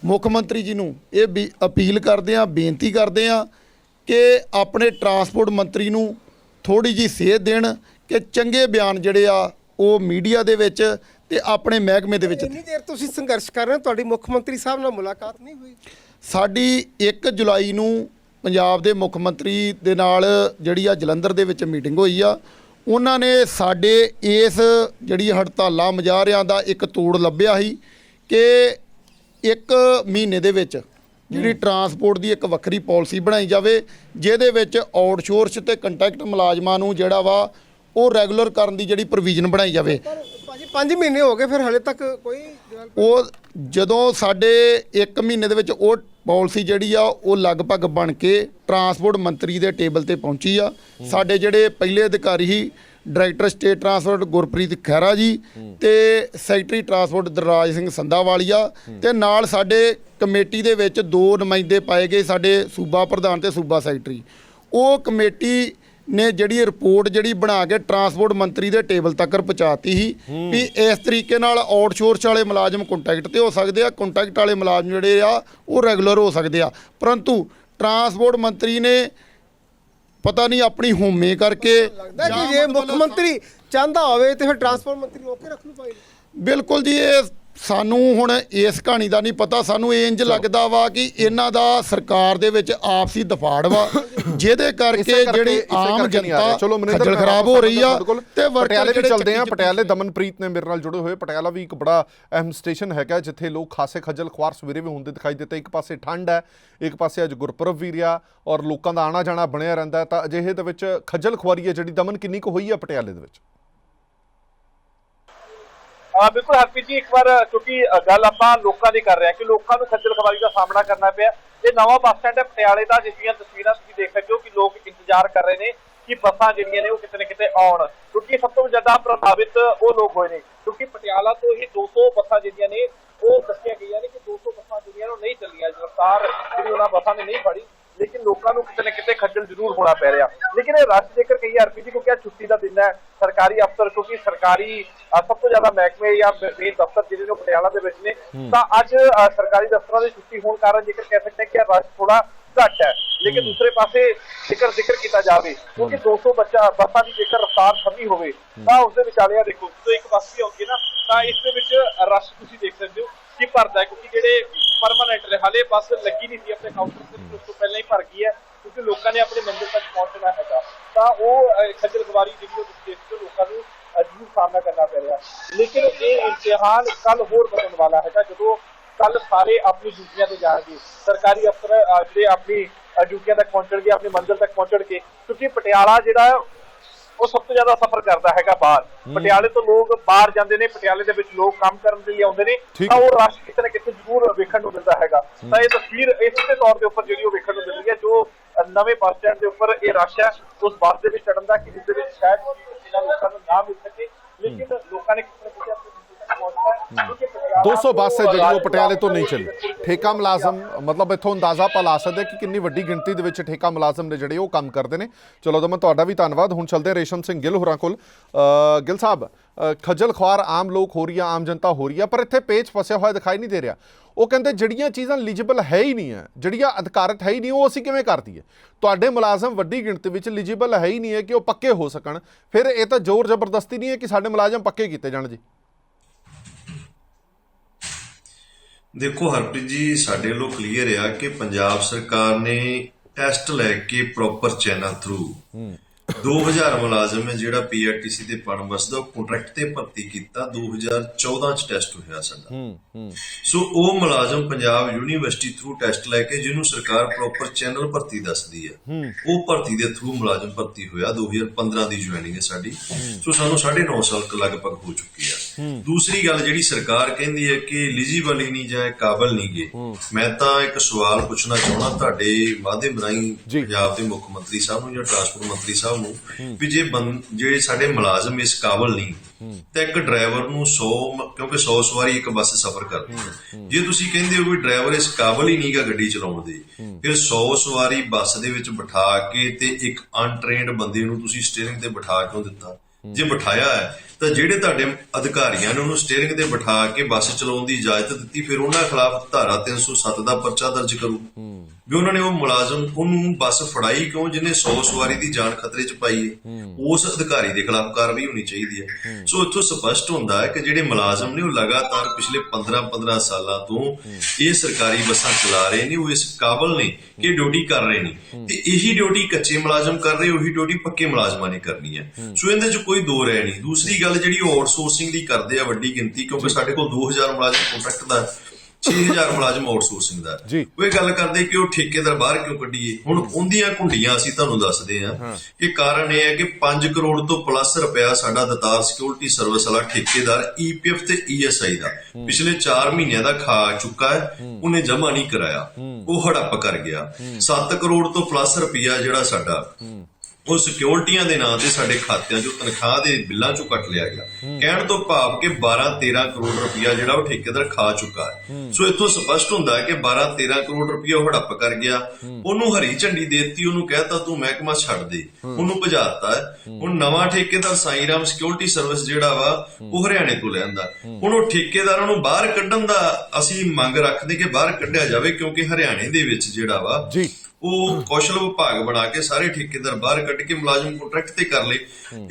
ਮੁੱਖ ਮੰਤਰੀ ਜੀ ਨੂੰ ਇਹ ਵੀ ਅਪੀਲ ਕਰਦੇ ਆ ਬੇਨਤੀ ਕਰਦੇ ਆ ਕਿ ਆਪਣੇ ਟਰਾਂਸਪੋਰਟ ਮੰਤਰੀ ਨੂੰ ਥੋੜੀ ਜੀ ਸੇਧ ਦੇਣ ਕਿ ਚੰਗੇ ਬਿਆਨ ਜਿਹੜੇ ਆ ਉਹ ਮੀਡੀਆ ਦੇ ਵਿੱਚ ਤੇ ਆਪਣੇ ਮਹਿਕਮੇ ਦੇ ਵਿੱਚ ਇੰਨੀ ਦੇਰ ਤੁਸੀਂ ਸੰਘਰਸ਼ ਕਰ ਰਹੇ ਹੋ ਤੁਹਾਡੀ ਮੁੱਖ ਮੰਤਰੀ ਸਾਹਿਬ ਨਾਲ ਮੁਲਾਕਾਤ ਨਹੀਂ ਹੋਈ। ਸਾਡੀ 1 ਜੁਲਾਈ ਨੂੰ ਪੰਜਾਬ ਦੇ ਮੁੱਖ ਮੰਤਰੀ ਦੇ ਨਾਲ ਜਿਹੜੀ ਆ ਜਲੰਧਰ ਦੇ ਵਿੱਚ ਮੀਟਿੰਗ ਹੋਈ ਆ ਉਹਨਾਂ ਨੇ ਸਾਡੇ ਇਸ ਜਿਹੜੀ ਹੜਤਾਲਾਂ ਮੁਜ਼ਾਹਰਿਆਂ ਦਾ ਇੱਕ ਤੋੜ ਲੱਭਿਆ ਸੀ ਕਿ ਇੱਕ ਮਹੀਨੇ ਦੇ ਵਿੱਚ ਜਿਹੜੀ ਟਰਾਂਸਪੋਰਟ ਦੀ ਇੱਕ ਵੱਖਰੀ ਪਾਲਿਸੀ ਬਣਾਈ ਜਾਵੇ ਜਿਹਦੇ ਵਿੱਚ ਆਊਟਸੋਰਸ ਤੇ ਕੰਟੈਕਟ ਮੁਲਾਜ਼ਮਾਂ ਨੂੰ ਜਿਹੜਾ ਵਾ ਉਹ ਰੈਗੂਲਰ ਕਰਨ ਦੀ ਜਿਹੜੀ ਪ੍ਰੋਵੀਜ਼ਨ ਬਣਾਈ ਜਾਵੇ। ਭਾਜੀ 5 ਮਹੀਨੇ ਹੋ ਗਏ ਫਿਰ ਹਲੇ ਤੱਕ ਕੋਈ ਉਹ ਜਦੋਂ ਸਾਡੇ 1 ਮਹੀਨੇ ਦੇ ਵਿੱਚ ਉਹ ਪਾਲਿਸੀ ਜਿਹੜੀ ਆ ਉਹ ਲਗਭਗ ਬਣ ਕੇ ਟਰਾਂਸਪੋਰਟ ਮੰਤਰੀ ਦੇ ਟੇਬਲ ਤੇ ਪਹੁੰਚੀ ਆ। ਸਾਡੇ ਜਿਹੜੇ ਪਹਿਲੇ ਅਧਿਕਾਰੀ ਸੀ director state transport Gurpreet Khaira ji ਤੇ ਸੈਕਟਰੀ ਟਰਾਂਸਪੋਰਟ ਦਰਰਾਜ ਸਿੰਘ ਸੰਧਾਵਾਲੀਆ ਤੇ ਨਾਲ ਸਾਡੇ ਕਮੇਟੀ ਦੇ ਵਿੱਚ ਦੋ ਨੁਮਾਇੰਦੇ ਪਾਏ ਗਏ ਸਾਡੇ ਸੂਬਾ ਪ੍ਰਧਾਨ ਤੇ ਸੂਬਾ ਸੈਕਟਰੀ। ਉਹ ਕਮੇਟੀ ਨੇ ਜਿਹੜੀ ਰਿਪੋਰਟ ਜਿਹੜੀ ਬਣਾ ਕੇ ਟਰਾਂਸਪੋਰਟ ਮੰਤਰੀ ਦੇ ਟੇਬਲ ਤੱਕ ਪਹੁੰਚਾਤੀ ਸੀ ਵੀ ਇਸ ਤਰੀਕੇ ਨਾਲ ਆਊਟਸੋਰਸ ਵਾਲੇ ਮੁਲਾਜ਼ਮ ਕੰਟੈਕਟ ਤੇ ਹੋ ਸਕਦੇ ਆ ਕੰਟੈਕਟ ਵਾਲੇ ਮੁਲਾਜ਼ਮ ਜਿਹੜੇ ਆ, ਉਹ ਰੈਗੂਲਰ ਹੋ ਸਕਦੇ ਆ। ਪਰੰਤੂ ਟਰਾਂਸਪੋਰਟ ਮੰਤਰੀ ਨੇ ਪਤਾ ਨਹੀਂ ਆਪਣੀ ਹੋਮੇ ਕਰਕੇ ਲੱਗਦਾ ਜਾਂ ਕਿ ਮੁੱਖ ਮੰਤਰੀ ਚਾਹੁੰਦਾ ਹੋਵੇ ਤੇ ਫਿਰ ਟਰਾਂਸਪੋਰਟ ਮੰਤਰੀ ਓਕੇ ਰੱਖ ਲੂ ਭਾਈ। ਬਿਲਕੁਲ ਜੀ ਇਹ ਸਾਨੂੰ ਹੁਣ ਇਸ ਕਹਾਣੀ ਦਾ ਨਹੀਂ ਪਤਾ ਸਾਨੂੰ ਇਹ ਇੰਜ ਲੱਗਦਾ ਵਾ ਕਿ ਇਹਨਾਂ ਦਾ ਸਰਕਾਰ ਦੇ ਵਿੱਚ ਆਪਸੀ ਦਫਾੜ ਵਾ ਜਿਹਦੇ ਕਰਕੇ ਜਿਹੜੀ ਆਮ ਆ। ਜਨਤਾ ਚਲੋ ਮਨਿੰਦਰ ਖਰਾਬ ਹੋ ਰਹੀ ਆ ਤੇ ਪਟਿਆਲੇ ਵੀ ਜਿਹੜੇ ਚੱਲਦੇ ਆ ਪਟਿਆਲੇ ਦਮਨਪ੍ਰੀਤ ਨੇ ਮੇਰੇ ਨਾਲ ਜੁੜੇ ਹੋਏ ਪਟਿਆਲਾ ਵੀ ਇੱਕ ਬੜਾ ਅਹਿਮ ਸਟੇਸ਼ਨ ਹੈਗਾ ਜਿੱਥੇ ਲੋਕ ਖਾਸੇ ਖੱਜਲ ਖੁਆਰ ਸਵੇਰੇ ਵੀ ਹੁੰਦੇ ਦਿਖਾਈ ਦਿੱਤੇ। ਇੱਕ ਪਾਸੇ ਠੰਡ ਹੈ ਇੱਕ ਪਾਸੇ ਅੱਜ ਗੁਰਪੁਰਬ ਵੀ ਰਿਹਾ ਔਰ ਲੋਕਾਂ ਦਾ ਆਣਾ ਜਾਣਾ ਬਣਿਆ ਰਹਿੰਦਾ ਤਾਂ ਅਜਿਹੇ ਦੇ ਵਿੱਚ ਖੱਜਲ ਖੁਆਰੀ ਹੈ ਜਿਹੜੀ ਦਮਨ ਕਿੰਨੀ ਕੁ ਹੋਈ ਹੈ ਪਟਿਆਲੇ ਦੇ ਵਿੱਚ? ਆ ਬਿਲਕੁਲ ਹਰਪ੍ਰੀਤ ਜੀ, ਇੱਕ ਵਾਰ ਕਿਉਂਕਿ ਗੱਲ ਆਪਾਂ ਲੋਕਾਂ ਦੀ ਕਰ ਰਹੇ ਹਾਂ ਕਿ ਲੋਕਾਂ ਨੂੰ ਖੱਜਲ ਖਵਾਰੀ ਦਾ ਸਾਹਮਣਾ ਕਰਨਾ ਪਿਆ। ਇਹ ਨਵਾਂ ਬੱਸ ਸਟੈਂਡ ਹੈ, ਪਟਿਆਲੇ ਦਾ, ਜਿਸ ਦੀਆਂ ਤਸਵੀਰਾਂ ਤੁਸੀਂ ਦੇਖ ਸਕਦੇ ਹੋ ਕਿ ਲੋਕ ਇੰਤਜ਼ਾਰ ਕਰ ਰਹੇ ਨੇ ਕਿ ਬੱਸਾਂ ਜਿਹੜੀਆਂ ਨੇ ਉਹ ਕਿਤੇ ਨਾ ਕਿਤੇ ਆਉਣ। ਕਿਉਂਕਿ ਸਭ ਤੋਂ ਜ਼ਿਆਦਾ ਪ੍ਰਭਾਵਿਤ ਉਹ ਲੋਕ ਹੋਏ ਨੇ, ਕਿਉਂਕਿ ਪਟਿਆਲਾ ਤੋਂ ਹੀ 200 ਬੱਸਾਂ ਜਿਹੜੀਆਂ ਨੇ, ਉਹ ਦੱਸੀਆਂ ਗਈਆਂ ਨੇ ਕਿ 200 ਬੱਸਾਂ ਜਿਹੜੀਆਂ ਨੇ ਉਹ ਨਹੀਂ ਚੱਲੀਆਂ। ਰਫ਼ਤਾਰ ਜਿਹੜੀ ਉਹਨਾਂ ਬੱਸਾਂ ਨੇ ਨਹੀਂ ਫੜੀ, ਲੇਕਿਨ ਲੋਕਾਂ ਨੂੰ ਕਿਤੇ ਨਾ ਕਿਤੇ ਖੱਜਲ ਜ਼ਰੂਰ ਹੋਣਾ ਪੈ ਰਿਹਾ। ਲੇਕਿਨ ਇਹ ਰਸ਼ ਜੇਕਰ ਕਹੀਏ ਆਰਪੀਜੀ ਕਿਉਂਕਿ ਅੱਜ ਛੁੱਟੀ ਦਾ ਦਿਨ ਹੈ, ਸਰਕਾਰੀ ਅਫਸਰ, ਕਿਉਂਕਿ ਸਰਕਾਰੀ ਸਭ ਤੋਂ ਜ਼ਿਆਦਾ ਮਹਿਕਮੇ ਜਾਂ ਮੇਨ ਦਫ਼ਤਰ ਜਿਹੜੇ ਨੇ ਪਟਿਆਲਾ ਦੇ ਵਿੱਚ ਨੇ। ਤਾਂ ਅੱਜ ਸਰਕਾਰੀ ਦਫ਼ਤਰਾਂ ਦੀ ਛੁੱਟੀ ਹੋਣ ਕਾਰਨ ਜੇਕਰ ਕਹਿ ਸਕਦੇ ਕਿ ਰਸ਼ ਥੋੜਾ ਘੱਟ ਹੈ ਲੇਕਿਨ ਦੂਸਰੇ ਪਾਸੇ ਜੇਕਰ ਜ਼ਿਕਰ ਕੀਤਾ ਜਾਵੇ ਕਿਉਂਕਿ 200 ਬੱਚਾ ਬੱਸਾਂ ਦੀ ਜੇਕਰ ਰਫ਼ਤਾਰ ਥਮੀ ਹੋਵੇ ਤਾਂ ਉਸ ਦੇ ਵਿਚਾਲੇ ਆ ਦੇਖੋ ਜਦੋਂ ਇੱਕ ਬੱਸ ਵੀ ਆਉਂਦੀ ਨਾ ਤਾਂ ਇਸ ਦੇ ਵਿੱਚ ਰਸ਼ ਤੁਸੀਂ ਦੇਖ ਸਕਦੇ ਹੋ ਕਿ ਭਰਦਾ ਕਿਉਂਕਿ ਜਿਹੜੇ ਪਰਮਾਨੈਂਟ ਨੇ ਹਾਲੇ ਬੱਸ ਲੱਗੀ ਨਹੀਂ ਸੀ ਆਪਣੇ ਕਾਊਂਟਰ ਤੇ ਉਸ ਤੋਂ ਪਹਿਲਾਂ ਹੀ ਭਰ ਗਈ ਹੈ ਕਿਉਂਕਿ ਲੋਕਾਂ ਨੇ ਆਪਣੀ ਮੰਜ਼ਿਲ ਤੱਕ ਪਹੁੰਚਣਾ ਹੈਗਾ। ਤਾਂ ਉਹ ਖੱਜਲ ਖਵਾਰੀ ਜਿਹੜੀ ਉਹ ਤੁਸੀਂ ਦੇਖਦੇ ਹੋ ਲੋਕਾਂ ਨੂੰ ਅਜੀਬ ਸਾਹਮਣਾ ਕਰਨਾ ਪੈ ਰਿਹਾ ਲੇਕਿਨ ਇਹ ਇਮਤਿਹਾਨ ਕੱਲ ਹੋਰ ਬਣਨ ਵਾਲਾ ਹੈਗਾ ਜਦੋਂ ਕੱਲ ਸਾਰੇ ਆਪਣੀ ਡਿਊਟੀਆਂ ਤੇ ਜਾਣਗੇ। ਸਰਕਾਰੀ ਅਫਸਰ ਜਿਹੜੇ ਆਪਣੀ ਡਿਊਟੀਆਂ ਤੱਕ ਪਹੁੰਚਣਗੇ ਆਪਣੀ ਮੰਜ਼ਿਲ ਤੱਕ ਪਹੁੰਚਣਗੇ ਕਿਉਂਕਿ ਪਟਿਆਲਾ ਜਿਹੜਾ ਉਹ ਸਭ ਤੋਂ ਜ਼ਿਆਦਾ ਸਫ਼ਰ ਕਰਦਾ ਹੈਗਾ ਬਾਹਰ। ਪਟਿਆਲੇ ਤੋਂ ਲੋਕ ਬਾਹਰ ਜਾਂਦੇ ਨੇ ਪਟਿਆਲੇ ਦੇ ਵਿੱਚ ਲੋਕ ਕੰਮ ਕਰਨ ਦੇ ਲਈ ਆਉਂਦੇ ਨੇ ਤਾਂ ਉਹ ਰਸ਼ ਕਿਤੇ ਨਾ ਕਿਤੇ ਜ਼ਰੂਰ ਵੇਖਣ ਨੂੰ ਮਿਲਦਾ ਹੈਗਾ। ਤਾਂ ਇਹ ਤਸਵੀਰ ਇਸੇ ਤੌਰ ਦੇ ਉੱਪਰ ਜਿਹੜੀ ਉਹ ਵੇਖਣ ਨੂੰ ਮਿਲ ਰਹੀ ਹੈ ਜੋ ਨਵੇਂ ਬੱਸ ਸਟੈਂਡ ਦੇ ਉੱਪਰ ਇਹ ਰਸ਼ ਹੈ ਉਸ ਬੱਸ ਦੇ ਵਿੱਚ ਚੜਨ ਦਾ ਕਿ ਜਿਸ ਦੇ ਵਿੱਚ ਸ਼ਾਇਦ ਲੋਕਾਂ ਨੂੰ ਨਾ ਮਿਲ ਸਕੇ। ਲੇਕਿਨ ਲੋਕਾਂ ਨੇ 200 ਬੱਸ ਹੈ ਜਿਹੜੀ ਉਹ ਪਟਿਆਲੇ ਤੋਂ ਨਹੀਂ ਚੱਲੀ। ਠੇਕਾ ਮੁਲਾਜ਼ਮ, ਮਤਲਬ ਇੱਥੋਂ ਅੰਦਾਜ਼ਾ ਪਾ ਲਾ ਸਕਦੇ ਕਿ ਕਿੰਨੀ ਵੱਡੀ ਗਿਣਤੀ ਦੇ ਵਿੱਚ ਠੇਕਾ ਮੁਲਾਜ਼ਮ ਨੇ ਜਿਹੜੇ ਉਹ ਕੰਮ ਕਰਦੇ ਨੇ। ਚਲੋ ਤਾਂ ਮੈਂ ਤੁਹਾਡਾ ਵੀ ਧੰਨਵਾਦ। ਹੁਣ ਚੱਲਦੇ ਹਾਂ ਰੇਸ਼ਮ ਸਿੰਘ ਗਿੱਲ ਹੋਰਾਂ ਕੋਲ। ਗਿੱਲ ਸਾਹਿਬ ਖੱਜਲ ਖੁਆਰ ਆਮ ਲੋਕ ਹੋ ਰਹੀ ਆ, ਆਮ ਜਨਤਾ ਹੋ ਰਹੀ ਆ, ਪਰ ਇੱਥੇ ਪੇਚ ਫਸਿਆ ਹੋਇਆ ਦਿਖਾਈ ਨਹੀਂ ਦੇ ਰਿਹਾ। ਉਹ ਕਹਿੰਦੇ ਜਿਹੜੀਆਂ ਚੀਜ਼ਾਂ ਐਲੀਜੀਬਲ ਹੈ ਹੀ ਨਹੀਂ ਹੈ ਜਿਹੜੀਆਂ ਅਧਿਕਾਰਤ ਹੈ ਹੀ ਨਹੀਂ, ਉਹ ਅਸੀਂ ਕਿਵੇਂ ਕਰ ਦਈਏ ਤੁਹਾਡੇ ਮੁਲਾਜ਼ਮ ਵੱਡੀ ਗਿਣਤੀ ਵਿੱਚ ਐਲੀਜੀਬਲ ਹੈ ਹੀ ਨਹੀਂ ਹੈ ਕਿ ਉਹ ਪੱਕੇ ਹੋ ਸਕਣ। ਫਿਰ ਇਹ ਤਾਂ ਜ਼ੋਰ ਜ਼ਬਰਦਸਤੀ ਨਹੀਂ ਹੈ ਕਿ ਸਾਡੇ ਮੁਲਾਜ਼ਮ ਪੱਕੇ ਕੀਤੇ ਜਾਣ ਜੀ। ਦੇਖੋ ਹਰਪ੍ਰੀਤ ਜੀ, ਸਾਡੇ ਵੱਲੋਂ ਕਲੀਅਰ ਆ ਕਿ ਪੰਜਾਬ ਸਰਕਾਰ ਨੇ ਟੈਸਟ ਲੈ ਕੇ ਪ੍ਰੋਪਰ ਚੈਨਲ ਥਰੂ 2000 ਮੁਲਾਜ਼ਮ ਹੈ ਜਿਹੜਾ ਪੀਆਰਟੀਸੀ ਦੇ ਪਣ ਵਸਦਾ ਉਹ ਕੰਟਰੈਕਟ ਤੇ ਭਰਤੀ ਕੀਤਾ 2014 ਚ ਟੈਸਟ ਹੋਇਆ ਸਾਡਾ। ਸੋ ਉਹ ਮੁਲਾਜ਼ਮ ਪੰਜਾਬ ਯੂਨੀਵਰਸਿਟੀ ਥਰੂ ਟੈਸਟ ਲੈ ਕੇ ਜਿਹਨੂੰ ਸਰਕਾਰ ਪ੍ਰੋਪਰ ਚੈਨਲ ਭਰਤੀ ਦੱਸਦੀ ਹੈ ਉਹ ਭਰਤੀ ਦੇ ਥਰੂ ਮੁਲਾਜ਼ਮ ਭਰਤੀ ਹੋਇਆ 2015 ਦੀ ਜੁਆਇਨਿੰਗ ਹੈ ਸਾਡੀ। ਸੋ ਸਾਨੂੰ 9.5 ਸਾਲ ਲਗਭਗ ਹੋ ਚੁੱਕੀ ਆ ਦੂਸਰੀ ਗੱਲ ਜਿਹੜੀ ਸਰਕਾਰ ਕਹਿੰਦੀ ਹੈ ਕਿ ਐਲੀਜੀਬਲ ਹੀ ਨਹੀਂ ਜਾਂ ਇਹ ਕਾਬਲ ਨਹੀਂ ਗੇ। ਮੈਂ ਤਾਂ ਇੱਕ ਸਵਾਲ ਪੁੱਛਣਾ ਚਾਹਣਾ ਤੁਹਾਡੇ ਮਾਧਿਅਮ ਰਾਹੀਂ। ਪੰਜਾਬ ਦੇ ਮੁੱਖ ਮੰਤਰੀ ਸਾਹਿਬ ਨੂੰ ਜਾਂ ਟਰਾਂਸਪੋਰਟ ਮੰਤਰੀ ਸਾਹਿਬ ਨੂੰ ਵੀ ਜੇ ਜਿਹੜੇ ਸਾਡੇ ਮੁਲਾਜ਼ਮ ਇਸ ਕਾਬਲ ਨਹੀਂ, ਤਾਂ ਇੱਕ ਡਰਾਈਵਰ ਨੂੰ 100 ਕਿਉਂਕਿ 100 ਸਵਾਰੀ ਇੱਕ ਬੱਸ ਸਫ਼ਰ ਕਰਦੀ ਜੇ ਤੁਸੀਂ ਕਹਿੰਦੇ ਹੋ ਵੀ ਡਰਾਈਵਰ ਇਸ ਕਾਬਲ ਹੀ ਨਹੀਂਗਾ ਗੱਡੀ ਚਲਾਉਣ ਦੇ, ਫਿਰ 100 ਸਵਾਰੀ ਬੱਸ ਦੇ ਵਿੱਚ ਬਿਠਾ ਕੇ ਤੇ ਇੱਕ ਅਨਟ੍ਰੇਨਡ ਬੰਦੇ ਨੂੰ ਤੁਸੀਂ ਸਟੀਅਰਿੰਗ ਤੇ ਬਿਠਾ ਕਿਉਂ ਦਿੱਤਾ? ਜੇ ਬਿਠਾਇਆ ਹੈ, ਤਾਂ ਜਿਹੜੇ ਤੁਹਾਡੇ ਅਧਿਕਾਰੀਆਂ ਨੇ ਉਹਨੂੰ ਸਟੀਅਰਿੰਗ ਤੇ ਬਿਠਾ ਕੇ ਬੱਸ ਚਲਾਉਣ ਦੀ ਇਜਾਜ਼ਤ ਦਿੱਤੀ, ਫਿਰ ਉਹਨਾਂ ਖਿਲਾਫ ਧਾਰਾ 307 ਦਾ ਪਰਚਾ ਦਰਜ ਕਰੋ। ਵੀ ਉਹਨਾਂ ਨੇ ਉਹ ਮੁਲਾਜ਼ਮ ਉਹਨੂੰ ਬੱਸ ਫੜਾਈ ਕਿਉਂ? ਜਿਹਨੇ 100 ਸਵਾਰੀ ਦੀ ਜਾਨ ਖਤਰੇ 'ਚ ਪਾਈ ਹੈ। ਉਸ ਅਧਿਕਾਰੀ ਦੇ ਖਿਲਾਫ ਕਾਰਵਾਈ ਹੋਣੀ ਚਾਹੀਦੀ ਹੈ। ਸੋ ਇੱਥੋਂ ਸਪਸ਼ਟ ਹੁੰਦਾ ਹੈ ਕਿ ਜਿਹੜੇ ਮੁਲਾਜ਼ਮ ਨੇ ਉਹ ਲਗਾਤਾਰ ਪਿਛਲੇ 15-15 ਸਾਲਾਂ ਤੋਂ ਇਹ ਸਰਕਾਰੀ ਬੱਸਾਂ ਚਲਾ ਰਹੇ ਨੇ ਉਹ ਇਸ ਕਾਬਲ ਨੇ ਕਿ ਡਿਊਟੀ ਕਰ ਰਹੇ ਨੇ। ਤੇ ਇਹੀ ਡਿਊਟੀ ਕੱਚੇ ਮੁਲਾਜ਼ਮ ਕਰ ਰਹੇ ਉਹੀ ਡਿਊਟੀ ਪੱਕੇ ਮੁਲਾਜ਼ਮਾਂ ਨੇ ਕਰਨੀ ਹੈ। ਸੋ ਇਹਦੇ 'ਚ ਕੋਈ ਦੋ ਰਹਿ ਨਹੀਂ। ਦੂਸਰੀ ਗੱਲ ਜਿਹੜੀ ਆਊਟਸੋਰਸਿੰਗ ਦੀ ਕਰਦੇ ਆ ਵੱਡੀ ਗਿਣਤੀ ਕਿਉਂਕਿ ਸਾਡੇ ਕੋਲ 2000 ਮੁਲਾਜ਼ਮ ਕੰਟਰੈਕਟ ਦਾ 6000 ਮੁਲਾਜ਼ਮ ਆਊਟਸੋਰਸਿੰਗ ਦਾ। ਉਹ ਇਹ ਗੱਲ ਕਰਦੇ ਕਿ ਉਹ ਠੇਕੇਦਾਰ ਬਾਹਰ ਕਿਉਂ ਕੱਢੀਏ? ਹੁਣ ਉਹਦੀਆਂ ਕੁੰਡੀਆਂ ਅਸੀਂ ਤੁਹਾਨੂੰ ਦੱਸਦੇ ਹਾਂ ਕਿ ਕਾਰਨ ਇਹ ਹੈ ਕਿ 5 ਕਰੋੜ ਤੋਂ ਪਲੱਸ ਰੁਪਇਆ ਸਾਡਾ ਦਤਾਰ ਸਿਕਿਉਰਿਟੀ ਸਰਵਿਸ ਵਾਲਾ ਠੇਕੇਦਾਰ ਈਪੀਐਫ ਤੇ ਈਐਸਆਈ ਦਾ ਪਿਛਲੇ 4 ਮਹੀਨਿਆਂ ਦਾ ਖਾ ਚੁੱਕਾ ਹੈ। ਉਹਨੇ ਜਮ੍ਹਾਂ ਨਹੀਂ ਕਰਾਇਆ। ਉਹ ਹੜੱਪ ਕਰ ਗਿਆ। 7 ਕਰੋੜ ਤੋਂ ਪਲੱਸ ਰੁਪਇਆ ਜਿਹੜਾ ਸਾਡਾ ਉਹ ਸਿਕਿਉਰਿਟੀਆਂ ਦੇ ਨਾਂ ਤੇ ਸਾਡੇ ਖਾਤਿਆਂ 'ਚੋਂ ਤਨਖਾਹ ਦੇ ਬਿੱਲਾਂ 'ਚੋਂ ਕੱਟ ਲਿਆ ਗਿਆ। ਕਹਿਣ ਤੋਂ ਭਾਵ ਕਿ 12-13 ਕਰੋੜ ਰੁਪਇਆ ਜਿਹੜਾ ਉਹ ਠੇਕੇਦਾਰ ਖਾ ਚੁੱਕਾ ਹੈ। ਸੋ ਇੱਥੋਂ ਸਪਸ਼ਟ ਹੁੰਦਾ ਹੈ ਕਿ 12-13 ਕਰੋੜ ਰੁਪਇਆ ਉਹ ਹੜੱਪ ਕਰ ਗਿਆ। ਉਹਨੂੰ ਹਰੀ ਝੰਡੀ ਦੇਤੀ ਉਹਨੂੰ ਕਹਿਤਾ ਤੂੰ ਮਹਿਕਮਾ ਛੱਡ ਦੇ। ਉਹਨੂੰ ਭਜਾਤਾ ਹੁਣ ਨਵਾਂ ਠੇਕੇਦਾਰ ਸਾਈਂ ਰਾਮ ਸਿਕਿਉਰਿਟੀ ਸਰਵਿਸ ਜਿਹੜਾ ਵਾ ਉਹ ਹਰਿਆਣੇ ਤੋਂ ਲਿਆਂਦਾ ਹੁਣ ਉਹ ਠੇਕੇਦਾਰਾਂ ਨੂੰ ਬਾਹਰ ਕੱਢਣ ਦਾ ਅਸੀਂ ਮੰਗ ਰੱਖਦੇ ਕਿ ਬਾਹਰ ਕੱਢਿਆ ਜਾਵੇ ਕਿਉਂਕਿ ਹਰਿਆਣੇ ਦੇ ਵਿੱਚ ਜਿਹੜਾ ਵਾ ਜੀ। ਉਹ ਕੌਸ਼ਲ ਵਿਭਾਗ ਬਣਾ ਕੇ ਸਾਰੇ ਠੇਕੇਦਾਰ ਬਾਹਰ ਕੱਢ ਕੇ ਮੁਲਾਜ਼ਮ ਕੰਟਰੈਕਟ ਤੇ ਕਰ ਲਏ।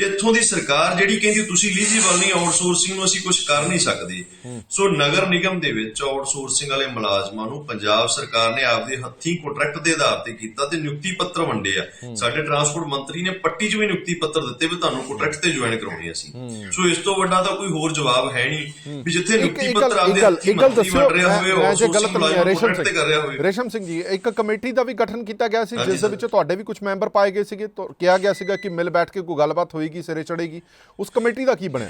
ਇੱਥੋਂ ਦੀ ਸਰਕਾਰ ਜਿਹੜੀ ਕਹਿੰਦੀ ਤੁਸੀਂ ਲੀਜੀਬਲ ਨਹੀਂ ਆਊਟਸੋਰਸਿੰਗ ਨੂੰ ਅਸੀਂ ਕੁਝ ਕਰ ਨਹੀਂ ਸਕਦੇ। ਸੋ ਨਗਰ ਨਿਗਮ ਦੇ ਵਿੱਚ ਆਊਟਸੋਰਸਿੰਗ ਵਾਲੇ ਮੁਲਾਜ਼ਮਾਂ ਨੂੰ ਪੰਜਾਬ ਸਰਕਾਰ ਨੇ ਆਪਦੇ ਹੱਥੀਂ ਕੰਟਰੈਕਟ ਦੇ ਆਧਾਰ ਤੇ ਕੀਤਾ ਤੇ ਨਿਯੁਕਤੀ ਪੱਤਰ ਵੰਡੇ ਆ। ਸਾਡੇ ਟਰਾਂਸਪੋਰਟ ਮੰਤਰੀ ਨੇ ਪੱਟੀ 'ਚ ਵੀ ਨਿਯੁਕਤੀ ਪੱਤਰ ਦਿੱਤੇ ਵੀ ਤੁਹਾਨੂੰ ਕੰਟਰੈਕਟ ਤੇ ਜੁਆਇਨ ਕਰਾਉਣੀ ਅਸੀਂ। ਸੋ ਇਸ ਤੋਂ ਵੱਡਾ ਤਾਂ ਕੋਈ ਹੋਰ ਜਵਾਬ ਹੈ ਨਹੀਂ ਵੀ ਜਿੱਥੇ ਨਿਯੁਕਤੀ ਪੱਤਰ ਆਪਦੇ ਹੱਥੀਂ ਇੱਕ ਗੱਲ ਮੰਤਰੀ ਵੰਡ ਰਿਹਾ ਹੋਵੇ ਗਲਤ ਸਿੰਘ ਰੇਸ਼ਮ ਸਿੰਘ ਜੀ ਇੱਕ ਕਮੇਟੀ ਦਾ ਵੀ ਗਠਨ ਕੀਤਾ ਗਿਆ ਸੀ ਜਿਸ ਦੇ। ਵਿੱਚ ਤੁਹਾਡੇ ਵੀ ਕੁਝ ਮੈਂਬਰ ਪਾਏ ਗਏ ਸੀਗੇ ਤਾਂ ਕਿਹਾ ਗਿਆ ਸੀਗਾ ਕਿ ਮਿਲ ਬੈਠ ਕੇ ਕੋਈ ਗੱਲਬਾਤ ਹੋਏਗੀ ਸਿਰੇ ਚੜੇਗੀ ਉਸ ਕਮੇਟੀ ਦਾ ਕੀ ਬਣਿਆ?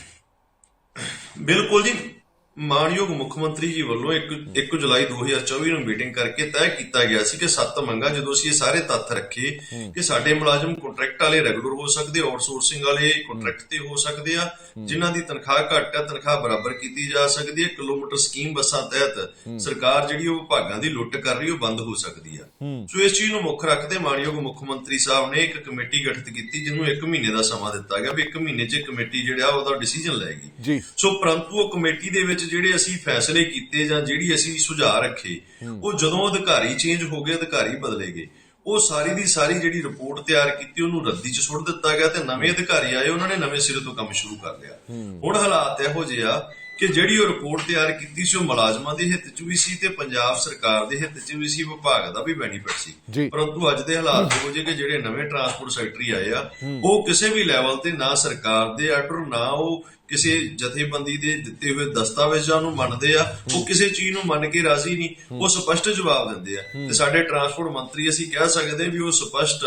ਬਿਲਕੁਲ ਜੀ। ਮਾਨਯੋਗ ਮੁੱਖ ਮੰਤਰੀ ਜੀ ਵੱਲੋਂ 1 1 ਜੁਲਾਈ 2024 ਨੂੰ ਮੀਟਿੰਗ ਕਰਕੇ ਤੈਅ ਕੀਤਾ ਗਿਆ ਸੀ ਕਿ ਸੱਤ ਮੰਗਾਂ ਜਦੋਂ ਅਸੀਂ ਇਹ ਸਾਰੇ ਤੱਥ ਰੱਖੇ ਕਿ ਸਾਡੇ ਮੁਲਾਜ਼ਮ ਕੰਟਰੈਕਟ ਵਾਲੇ ਰੈਗੂਲਰ ਹੋ ਸਕਦੇ ਆਊਟਸੋਰਸਿੰਗ ਵਾਲੇ ਕੰਟਰੈਕਟ ਤੇ ਹੋ ਸਕਦੇ ਆ ਜਿਨ੍ਹਾਂ ਦੀ ਤਨਖਾਹ ਘੱਟ ਹੈ ਤਨਖਾਹ ਬਰਾਬਰ ਕੀਤੀ ਜਾ ਸਕਦੀ ਹੈ ਕਿਲੋਮੀਟਰ ਸਕੀਮ ਬੱਸਾਂ ਤਹਿਤ ਸਰਕਾਰ ਜਿਹੜੀ ਉਹ ਵਿਭਾਗਾਂ ਦੀ ਲੁੱਟ ਕਰ ਰਹੀ ਉਹ ਬੰਦ ਹੋ ਸਕਦੀ ਆ। ਸੋ ਇਸ ਚੀਜ਼ ਨੂੰ ਮੁੱਖ ਰੱਖਦੇ ਮਾਨਯੋਗ ਮੁੱਖ ਮੰਤਰੀ ਸਾਹਿਬ ਨੇ ਇੱਕ ਕਮੇਟੀ ਗਠਿਤ ਕੀਤੀ ਜਿਹਨੂੰ 1 ਮਹੀਨੇ ਦਾ ਸਮਾਂ ਦਿੱਤਾ ਗਿਆ ਵੀ 1 ਮਹੀਨੇ 'ਚ ਕਮੇਟੀ ਜਿਹੜਾ ਉਹਦਾ ਡਿਸੀਜਨ ਲਏਗੀ ਜੀ। ਸੋ ਪਰੰਤੂ ਉਹ ਕਮੇਟੀ ਦੇ ਵਿੱਚ ਜਿਹੜੇ ਅਸੀਂ ਫੈਸਲੇ ਕੀਤੇ ਜਾਂ ਜਿਹੜੀ ਅਸੀਂ ਸੁਝਾਅ ਰੱਖੇ ਉਹ ਜਦੋਂ ਅਧਿਕਾਰੀ ਚੇਂਜ ਹੋ ਗਏ ਅਧਿਕਾਰੀ ਬਦਲੇ ਗਏ। ਉਹ ਸਾਰੀ ਦੀ ਸਾਰੀ ਜਿਹੜੀ ਰਿਪੋਰਟ ਤਿਆਰ ਕੀਤੀ ਉਹਨੂੰ ਰੱਦੀ 'ਚ ਸੁੱਟ ਦਿੱਤਾ ਗਿਆ ਤੇ ਨਵੇਂ ਅਧਿਕਾਰੀ ਆਏ ਉਹਨਾਂ ਨੇ ਨਵੇਂ ਸਿਰੇ ਤੋਂ ਕੰਮ ਸ਼ੁਰੂ ਕਰ ਲਿਆ। ਹੁਣ ਹਾਲਾਤ ਇਹੋ ਜਿਹੇ ਆ ਕਿ ਜਿਹੜੀ ਉਹ ਰਿਪੋਰਟ ਤਿਆਰ ਕੀਤੀ ਸੀ ਉਹ ਮੁਲਾਜ਼ਮਾਂ ਦੇ ਹਿੱਤ 'ਚ ਵੀ ਸੀ ਤੇ ਪੰਜਾਬ ਸਰਕਾਰ ਦੇ ਹਿੱਤ 'ਚ ਵੀ ਸੀ ਵਿਭਾਗ ਦਾ ਵੀ ਬੈਨੀਫਿਟ ਜੀ। ਸੀ ਪਰੰਤੂ ਅੱਜ ਦੇ ਹਾਲਾਤ ਇਹੋ ਜਿਹੇ ਕਿ ਜਿਹੜੇ ਨਵੇਂ ਟਰਾਂਸਪੋਰਟ ਸੈਕਟਰੀ ਆਏ ਆ ਉਹ ਕਿਸੇ ਵੀ ਲੈਵਲ ਤੇ ਨਾ ਸਰਕਾਰ ਦੇ ਆਰਡਰ ਨਾ ਉਹ ਕਿਸੇ ਜਥੇਬੰਦੀ ਦੇ ਦਿੱਤੇ ਹੋਏ ਦਸਤਾਵੇਜ਼ਾਂ ਨੂੰ ਮੰਨਦੇ ਆ ਉਹ ਕਿਸੇ ਚੀਜ਼ ਨੂੰ ਮੰਨ ਕੇ ਰਾਜ਼ੀ ਨਹੀਂ ਉਹ ਸਪਸ਼ਟ ਜਵਾਬ ਦਿੰਦੇ ਆ। ਤੇ ਸਾਡੇ ਟਰਾਂਸਪੋਰਟ ਮੰਤਰੀ ਅਸੀਂ ਕਹਿ ਸਕਦੇ ਵੀ ਉਹ ਸਪਸ਼ਟ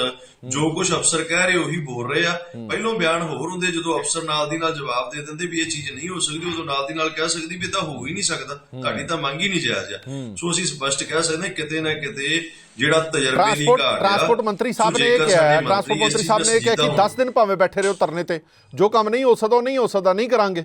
ਜੋ ਕੁਝ ਅਫਸਰ ਕਹਿ ਰਹੇ ਉਹੀ ਬੋਲ ਰਹੇ ਆ। ਪਹਿਲੋਂ ਬਿਆਨ ਹੋਰ ਹੁੰਦੇ ਜਦੋਂ ਅਫਸਰ ਨਾਲ ਦੀ ਨਾਲ ਜਵਾਬ ਦੇ ਦਿੰਦੇ ਵੀ ਇਹ ਚੀਜ਼ ਨਹੀਂ ਹੋ ਸਕਦੀ ਉਦੋਂ ਨਾਲ ਦੀ ਨਾਲ ਕਹਿ ਸਕਦੀ ਵੀ ਇਹ ਤਾਂ ਹੋ ਹੀ ਨਹੀਂ ਸਕਦਾ ਤੁਹਾਡੀ ਤਾਂ ਮੰਗ ਹੀ ਨਹੀਂ ਜਾਇਜ਼ ਆ। ਸੋ ਅਸੀਂ ਸਪਸ਼ਟ ਕਹਿ ਸਕਦੇ ਕਿਤੇ ਨਾ ਕਿਤੇ ਜਿਹੜਾ ਤਜਰਬੇ ਦੀ ਘਾਟ ਆ ਟਰਾਂਸਪੋਰਟ ਮੰਤਰੀ ਸਾਹਿਬ ਨੇ ਇਹ ਕਿਹਾ ਹੈ ਟਰਾਂਸਪੋਰਟ ਮੰਤਰੀ ਸਾਹਿਬ ਨੇ ਇਹ ਕਿਹਾ ਕਿ ਚੀਜ਼ ਦਾ 10 ਦਿਨ ਭਾਵੇਂ ਬੈਠੇ ਰਹੋ ਧਰਨੇ ਤੇ। ਜੋ ਕੰਮ ਨਹੀਂ ਹੋ ਸਕਦਾ ਉਹ ਨਹੀਂ ਹੋ ਸਕਦਾ ਨਹੀਂ ਕਰਾਂਗੇ।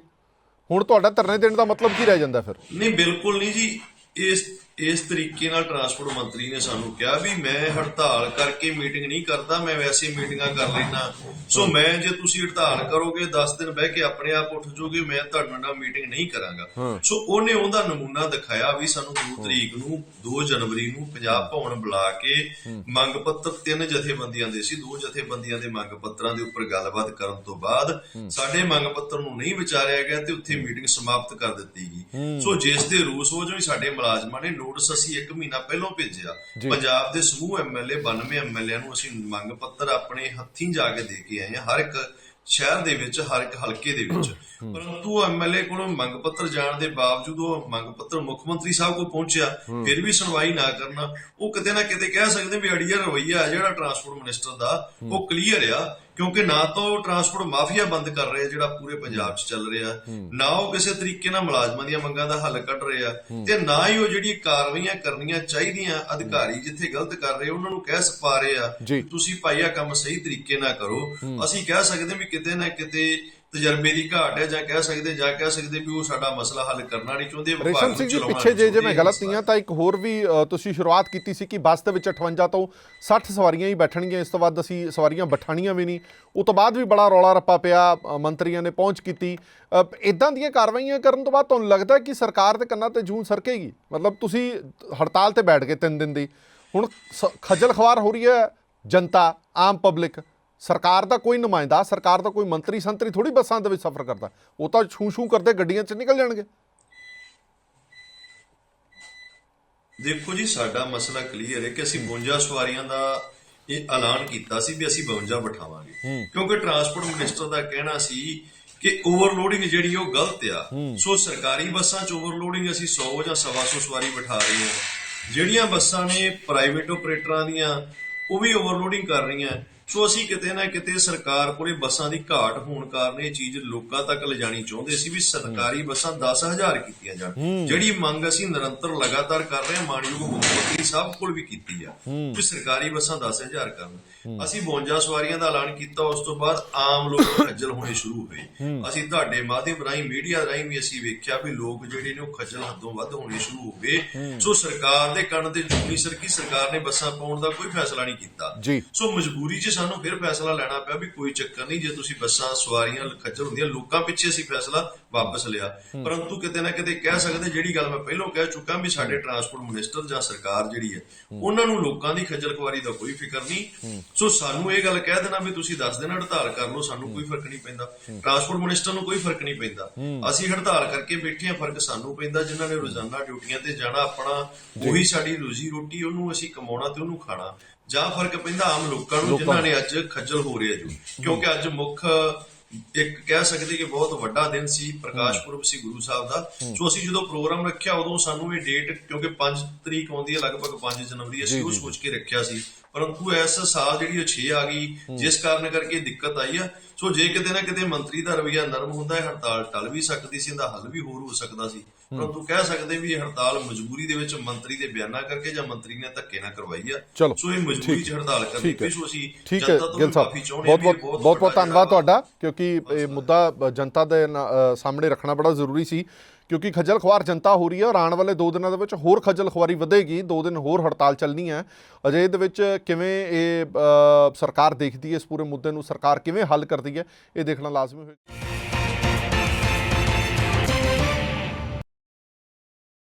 ਹੁਣ ਤੁਹਾਡਾ ਧਰਨੇ ਦੇਣ ਦਾ ਮਤਲਬ ਕੀ ਰਹਿ ਜਾਂਦਾ ਫਿਰ? ਨਹੀਂ ਬਿਲਕੁਲ ਨਹੀਂ ਜੀ। ਇਸ ਇਸ ਤਰੀਕੇ ਨਾਲ ਟਰਾਂਸਪੋਰਟ ਮੰਤਰੀ ਨੇ ਸਾਨੂੰ ਕਿਹਾ ਵੀ ਮੈਂ ਹੜਤਾਲ ਕਰਕੇ ਮੀਟਿੰਗ ਨਹੀਂ ਕਰਦਾ ਮੈਂ ਵੈਸੇ ਮੀਟਿੰਗਾਂ ਕਰ ਲੈਣਾ ਸੋ ਮੈਂ ਜੇ ਤੁਸੀਂ ਹੜਤਾਲ ਕਰੋਗੇ 10 ਦਿਨ ਬਹਿ ਕੇ ਆਪਣੇ ਆਪ ਉੱਠ ਜਾਓਗੇ ਮੈਂ ਤੁਹਾਡੇ ਨਾਲ ਮੀਟਿੰਗ ਨਹੀਂ ਕਰਾਂਗਾ। ਸੋ ਉਹਨੇ ਉਹਦਾ ਨਮੂਨਾ ਦਿਖਾਇਆ ਵੀ ਸਾਨੂੰ 2 ਤਰੀਕ ਨੂੰ 2 ਜਨਵਰੀ ਨੂੰ ਪੰਜਾਬ ਭਵਨ ਬੁਲਾ ਕੇ ਮੰਗ ਪੱਤਰ ਤਿੰਨ ਜਥੇਬੰਦੀਆਂ ਦੇ ਸੀ ਦੋ ਜਥੇਬੰਦੀਆਂ ਦੇ ਮੰਗ ਪੱਤਰਾਂ ਦੇ ਉੱਪਰ ਗੱਲਬਾਤ ਕਰਨ ਤੋਂ ਬਾਅਦ ਸਾਡੇ ਮੰਗ ਪੱਤਰ ਨੂੰ ਨਹੀਂ ਵਿਚਾਰਿਆ ਗਿਆ ਤੇ ਉੱਥੇ ਮੀਟਿੰਗ ਸਮਾਪਤ ਕਰ ਦਿੱਤੀ ਗਈ। ਸੋ ਜਿਸ ਦੇ ਰੂਸ ਵਜੋਂ ਸਾਡੇ ਮੁਲਾਜ਼ਮਾਂ ਨੇ ਨੋਟਿਸ ਅਸੀਂ 1 ਮਹੀਨਾ ਪਹਿਲਾਂ ਭੇਜਿਆ। ਪੰਜਾਬ ਦੇ ਸਮੂਹ ਐਮਐਲਏ 92 ਐਮਐਲਏ ਨੂੰ ਅਸੀਂ ਮੰਗ ਪੱਤਰ ਆਪਣੇ ਹੱਥੀਂ ਜਾ ਕੇ ਦੇ ਕੇ ਆਏ ਹਾਂ ਹਰ ਇੱਕ ਸ਼ਹਿਰ ਦੇ ਵਿੱਚ ਹਰ ਇੱਕ ਹਲਕੇ ਦੇ ਵਿੱਚ। ਪਰੰਤੂ ਐਮਐਲਏ ਕੋਲੋਂ ਮੰਗ ਪੱਤਰ ਜਾਣ ਦੇ ਬਾਵਜੂਦ ਉਹ ਮੰਗ ਪੱਤਰ ਮੁੱਖ ਮੰਤਰੀ ਸਾਹਿਬ ਕੋਲ ਪਹੁੰਚਿਆ ਫਿਰ ਵੀ ਸੁਣਵਾਈ ਨਾ ਕਰਨਾ। ਉਹ ਕਿਤੇ ਨਾ ਕਿਤੇ ਕਹਿ ਸਕਦੇ ਵੀ ਅੜੀਆ ਰਵਈਆ ਜਿਹੜਾ ਟਰਾਂਸਪੋਰਟ ਮਿਨਿਸਟਰ ਦਾ ਉਹ ਕਲੀਅਰ ਆ ਕਿਉਂਕਿ ਨਾ ਤਾਂ ਉਹ ਟਰਾਂਸਪੋਰਟ ਮਾਫੀਆ ਬੰਦ ਕਰ ਰਹੇ ਜਿਹੜਾ ਪੂਰੇ ਪੰਜਾਬ 'ਚ ਚੱਲ ਰਿਹਾ। ਨਾ ਉਹ ਕਿਸੇ ਤਰੀਕੇ ਨਾਲ ਮੁਲਾਜ਼ਮਾਂ ਦੀਆਂ ਮੰਗਾਂ ਦਾ ਹੱਲ ਕੱਢ ਰਹੇ ਆ ਤੇ ਨਾ ਹੀ ਉਹ ਜਿਹੜੀ ਕਾਰਵਾਈਆਂ ਕਰਨੀਆਂ ਚਾਹੀਦੀਆਂ ਅਧਿਕਾਰੀ ਜਿੱਥੇ ਗਲਤ ਕਰ ਰਹੇ ਉਹਨਾਂ ਨੂੰ ਕਹਿ ਪਾ ਰਹੇ ਆ। ਤੁਸੀਂ ਭਾਈ ਆ ਕੰਮ ਸਹੀ ਤਰੀਕੇ ਨਾਲ ਕਰੋ। ਅਸੀਂ ਕਹਿ ਸਕਦੇ ਵੀ ਕਿਤੇ ਨਾ ਕਿਤੇ ਤਜਰਬੇ ਦੀ ਘਾਟ ਹੈ ਜਾਂ ਕਹਿ ਸਕਦੇ ਜਾਂ ਕਹਿ ਸਕਦੇ ਵੀ ਉਹ ਸਾਡਾ ਮਸਲਾ ਹੱਲ ਕਰਨਾ ਨਹੀਂ ਚਾਹੁੰਦੇ ਰੇਸ਼ਮ ਨੂੰ ਸਿੰਘ ਜੀ ਪਿੱਛੇ ਜੇ ਜੇ ਮੈਂ। ਗਲਤ ਨਹੀਂ ਹਾਂ ਤਾਂ ਇੱਕ ਹੋਰ ਵੀ ਤੁਸੀਂ ਸ਼ੁਰੂਆਤ ਕੀਤੀ ਸੀ ਕਿ ਬੱਸ ਦੇ ਵਿੱਚ 58 ਤੋਂ 60 ਸਵਾਰੀਆਂ ਹੀ ਬੈਠਣਗੀਆਂ ਇਸ ਤੋਂ ਬਾਅਦ ਅਸੀਂ ਸਵਾਰੀਆਂ ਬਿਠਾਣੀਆਂ ਵੀ ਨਹੀਂ। ਉਹ ਤੋਂ ਬਾਅਦ ਵੀ ਬੜਾ ਰੌਲਾ ਰੱਪਾ ਪਿਆ ਮੰਤਰੀਆਂ ਨੇ ਪਹੁੰਚ ਕੀਤੀ। ਇਦਾਂ ਦੀਆਂ ਕਾਰਵਾਈਆਂ ਕਰਨ ਤੋਂ ਬਾਅਦ ਤੁਹਾਨੂੰ ਲੱਗਦਾ ਕਿ ਸਰਕਾਰ ਦੇ ਕੰਨਾਂ ਤੇ ਜੂਨ ਸਰਕੇਗੀ? ਮਤਲਬ ਤੁਸੀਂ ਹੜਤਾਲ ਤੇ ਬੈਠ ਗਏ ਤਿੰਨ ਦਿਨ ਦੀ। ਹੁਣ ਖੱਜਲ ਖਵਾਰ ਹੋ ਰਹੀ ਹੈ ਜਨਤਾ ਆਮ ਪਬਲਿਕ। ਸਰਕਾਰ ਦਾ ਕੋਈ ਨੁਮਾਇੰਦਾ ਸਰਕਾਰ ਦਾ ਕੋਈ ਮੰਤਰੀ ਸੰਤਰੀ ਥੋੜੀ ਬੱਸਾਂ ਦੇ ਵਿੱਚ ਸਫ਼ਰ ਕਰਦਾ। ਉਹ ਤਾਂ ਛੂ ਛੂ ਕਰਦੇ ਗੱਡੀਆਂ 'ਚ ਨਿਕਲ ਜਾਣਗੇ। ਦੇਖੋ ਜੀ ਸਾਡਾ ਮਸਲਾ ਕਲੀਅਰ ਹੈ ਕਿ ਅਸੀਂ 52 ਸਵਾਰੀਆਂ ਦਾ ਇਹ ਐਲਾਨ ਕੀਤਾ ਸੀ ਵੀ ਅਸੀਂ 52 ਬਿਠਾਵਾਂਗੇ। ਕਿਉਂਕਿ ਟਰਾਂਸਪੋਰਟ ਮਿਨਿਸਟਰ ਦਾ ਕਹਿਣਾ ਸੀ ਕਿ ਓਵਰਲੋਡਿੰਗ ਜਿਹੜੀ ਉਹ ਗਲਤ ਆ। ਸੋ ਸਰਕਾਰੀ ਬੱਸਾਂ 'ਚ ਓਵਰਲੋਡਿੰਗ ਅਸੀਂ 100 ਜਾਂ 125 ਸਵਾਰੀ ਬਿਠਾ ਰਹੇ ਹਾਂ। ਜਿਹੜੀਆਂ ਬੱਸਾਂ ਨੇ ਪ੍ਰਾਈਵੇਟ ਆਪਰੇਟਰਾਂ ਦੀਆਂ ਉਹ ਵੀ ਓਵਰਲੋਡਿੰਗ ਕਰ ਰਹੀਆਂ। ਸੋ ਅਸੀਂ ਕਿਤੇ ਨਾ ਕਿਤੇ ਸਰਕਾਰ ਕੋਲੇ ਬੱਸਾਂ ਦੀ ਘਾਟ ਹੋਣ ਕਾਰਨ ਇਹ ਚੀਜ਼ ਲੋਕਾਂ ਤੱਕ ਲਿਜਾਣੀ ਚਾਹੁੰਦੇ ਸੀ ਵੀ ਸਰਕਾਰੀ ਬੱਸਾਂ 10000 ਕੀਤੀਆਂ ਜਾਣ। ਜਿਹੜੀ ਮੰਗ ਅਸੀਂ ਨਿਰੰਤਰ ਲਗਾਤਾਰ ਕਰ ਰਹੇ ਹਾਂ ਮਾਨਯੋਗ ਮੁੱਖ ਮੰਤਰੀ ਸਾਹਿਬ ਕੋਲ ਵੀ ਕੀਤੀ ਆ ਕਿ ਸਰਕਾਰੀ ਬੱਸਾਂ 10000 ਕਰਨ। ਅਸੀਂ 52 ਸਵਾਰੀਆਂ ਦਾ ਐਲਾਨ ਕੀਤਾ ਉਸ ਤੋਂ ਬਾਅਦ ਆਮ ਲੋਕ ਖੱਜਲ ਹੋਣੇ ਸ਼ੁਰੂ ਹੋਏ ਅਸੀਂ ਤੁਹਾਡੇ ਮਾਧਿਅਮ ਰਾਹੀਂ ਮੀਡੀਆ ਰਾਹੀਂ ਵੀ ਅਸੀਂ ਵੇਖਿਆ ਵੀ ਲੋਕ ਜਿਹੜੇ ਨੇ ਉਹ ਖੱਜਲ ਹੱਦੋਂ ਵੱਧ ਹੋਣੇ ਸ਼ੁਰੂ ਹੋ ਗਏ। ਸੋ ਸਰਕਾਰ ਦੇ ਕੰਨ ਤੇ ਚੁੰਨੀ ਸਰਕੀ ਸਰਕਾਰ ਨੇ ਬੱਸਾਂ ਪਾਉਣ ਦਾ ਕੋਈ ਫੈਸਲਾ ਨਹੀਂ ਕੀਤਾ। ਸੋ ਮਜਬੂਰੀ 'ਚ ਸਾਨੂੰ ਫਿਰ ਫੈਸਲਾ ਲੈਣਾ ਪਿਆ ਵੀ ਕੋਈ ਚੱਕਰ ਨਹੀਂ ਜੇ ਤੁਸੀਂ ਬੱਸਾਂ ਸਵਾਰੀਆਂ ਖੱਜਲ ਹੁੰਦੀਆਂ ਲੋਕਾਂ ਪਿੱਛੇ ਅਸੀਂ ਫੈਸਲਾ ਵਾਪਸ ਲਿਆ। ਪਰੰਤੂ ਕਿਤੇ ਨਾ ਕਿਤੇ ਕਹਿ ਸਕਦੇ ਜਿਹੜੀ ਗੱਲ ਮੈਂ ਪਹਿਲਾਂ ਕਹਿ ਚੁੱਕਾ ਵੀ ਸਾਡੇ ਟਰਾਂਸਪੋਰਟ ਮਿਨਿਸਟਰ ਜਾਂ ਸਰਕਾਰ ਜਿਹੜੀ ਹੈ ਉਹਨਾਂ ਨੂੰ ਲੋਕਾਂ ਦੀ ਖੱਜਲ ਖੁਆਰੀ ਦਾ ਕੋਈ ਫਿਕਰ ਨਹੀਂ। ਸੋ ਸਾਨੂੰ ਇਹ ਗੱਲ ਕਹਿ ਦੇਣਾ ਵੀ ਤੁਸੀਂ ਦੱਸ ਦੇਣਾ ਹੜਤਾਲ ਕਰ ਲਓ ਸਾਨੂੰ ਕੋਈ ਫ਼ਰਕ ਨਹੀਂ ਪੈਂਦਾ। ਟਰਾਂਸਪੋਰਟ ਮਿਨਿਸਟਰ ਨੂੰ ਕੋਈ ਫ਼ਰਕ ਨਹੀਂ ਪੈਂਦਾ। ਅਸੀਂ ਹੜਤਾਲ ਕਰਕੇ ਬੈਠੇ ਹਾਂ ਫ਼ਰਕ ਸਾਨੂੰ ਪੈਂਦਾ ਜਿਨ੍ਹਾਂ ਨੇ ਰੋਜ਼ਾਨਾ ਡਿਊਟੀਆਂ ਤੇ ਜਾਣਾ ਆਪਣਾ ਉਹੀ ਸਾਡੀ ਰੋਜ਼ੀ ਰੋਟੀ ਉਹਨੂੰ ਅਸੀਂ ਕਮਾਉਣਾ ਤੇ ਉਹਨੂੰ ਖਾਣਾ। ਜਾਂ ਫ਼ਰਕ ਪੈਂਦਾ ਆਮ ਲੋਕਾਂ ਨੂੰ ਜਿਨ੍ਹਾਂ ਨੇ ਅੱਜ ਖੱਜਲ ਹੋ ਰਹੇ ਜੋ। ਕਿਉਂਕਿ ਅੱਜ ਮੁੱਖ ਇੱਕ ਕਹਿ ਸਕਦੇ ਕਿ ਬਹੁਤ ਵੱਡਾ ਦਿਨ ਸੀ ਪ੍ਰਕਾਸ਼ ਪੁਰਬ ਸੀ ਗੁਰੂ ਸਾਹਿਬ ਦਾ। ਸੋ ਅਸੀਂ ਜਦੋਂ ਪ੍ਰੋਗਰਾਮ ਰੱਖਿਆ ਉਦੋਂ ਸਾਨੂੰ ਇਹ ਡੇਟ ਕਿਉਂਕਿ 5 ਤਰੀਕ ਆਉਂਦੀ ਹੈ ਲਗਭਗ 5 ਜਨਵਰੀ ਅਸੀਂ ਉਹ ਸੋਚ ਕੇ ਰੱਖਿਆ ਸੀ। ਪਰੰਤੂ ਇਸ ਸਾਲ ਜਿਹੜੀ ਉਹ 6 ਆ ਗਈ ਜਿਸ ਕਾਰਨ ਕਰਕੇ ਦਿੱਕਤ ਆਈ ਆ। ਸੋ ਜੇ ਕਿਤੇ ਨਾ ਕਿਤੇ ਮੰਤਰੀ ਦਾ ਰਵਈਆ ਨਰਮ ਹੁੰਦਾ ਹੈ ਹੜਤਾਲ ਟਲ ਵੀ ਸਕਦੀ ਸੀ ਇਹਦਾ ਹੱਲ ਵੀ ਹੋਰ ਹੋ ਸਕਦਾ ਸੀ। ਪਰੰਤੂ ਕਹਿ ਸਕਦੇ ਵੀ ਇਹ ਹੜਤਾਲ ਮਜਬੂਰੀ ਦੇ ਵਿੱਚ ਮੰਤਰੀ ਦੇ ਬਿਆਨਾਂ ਕਰਕੇ ਜਾਂ ਮੰਤਰੀ ਨੇ ਧੱਕੇ ਨਾਲ ਕਰਵਾਈ ਆ। ਸੋ ਇਹ ਮਜਬੂਰੀ 'ਚ ਹੜਤਾਲ ਕਰਨੀ ਪਈ ਸੋ ਅਸੀਂ ਜਨਤਾ ਤੋਂ ਮਾਫੀ ਚਾਹੁੰਦੇ ਹਾਂ ਬਹੁਤ ਬਹੁਤ ਬਹੁਤ ਧੰਨਵਾਦ ਤੁਹਾਡਾ ਕਿਉਂਕਿ ਇਹ ਮੁੱਦਾ ਜਨਤਾ ਦੇ ਸਾਹਮਣੇ ਰੱਖਣਾ ਬੜਾ ਜ਼ਰੂਰੀ ਸੀ ਕਿਉਂਕਿ ਖੱਜਲ ਖੁਆਰ ਜਨਤਾ ਹੋ ਰਹੀ ਹੈ ਔਰ ਆਉਣ ਵਾਲੇ 2 ਦਿਨਾਂ ਦੇ ਵਿੱਚ ਹੋਰ ਖੱਜਲ ਖੁਆਰੀ ਵਧੇਗੀ 2 ਦਿਨ ਹੋਰ ਹੜਤਾਲ ਚੱਲਣੀ ਹੈ। ਅਜੇ ਦੇ ਵਿੱਚ ਕਿਵੇਂ ਇਹ ਸਰਕਾਰ ਦੇਖਦੀ ਹੈ ਇਸ ਪੂਰੇ ਮੁੱਦੇ ਨੂੰ ਸਰਕਾਰ ਕਿਵੇਂ ਹੱਲ ਕਰਦੀ ਹੈ ਇਹ ਦੇਖਣਾ ਲਾਜ਼ਮੀ ਹੋਏਗਾ।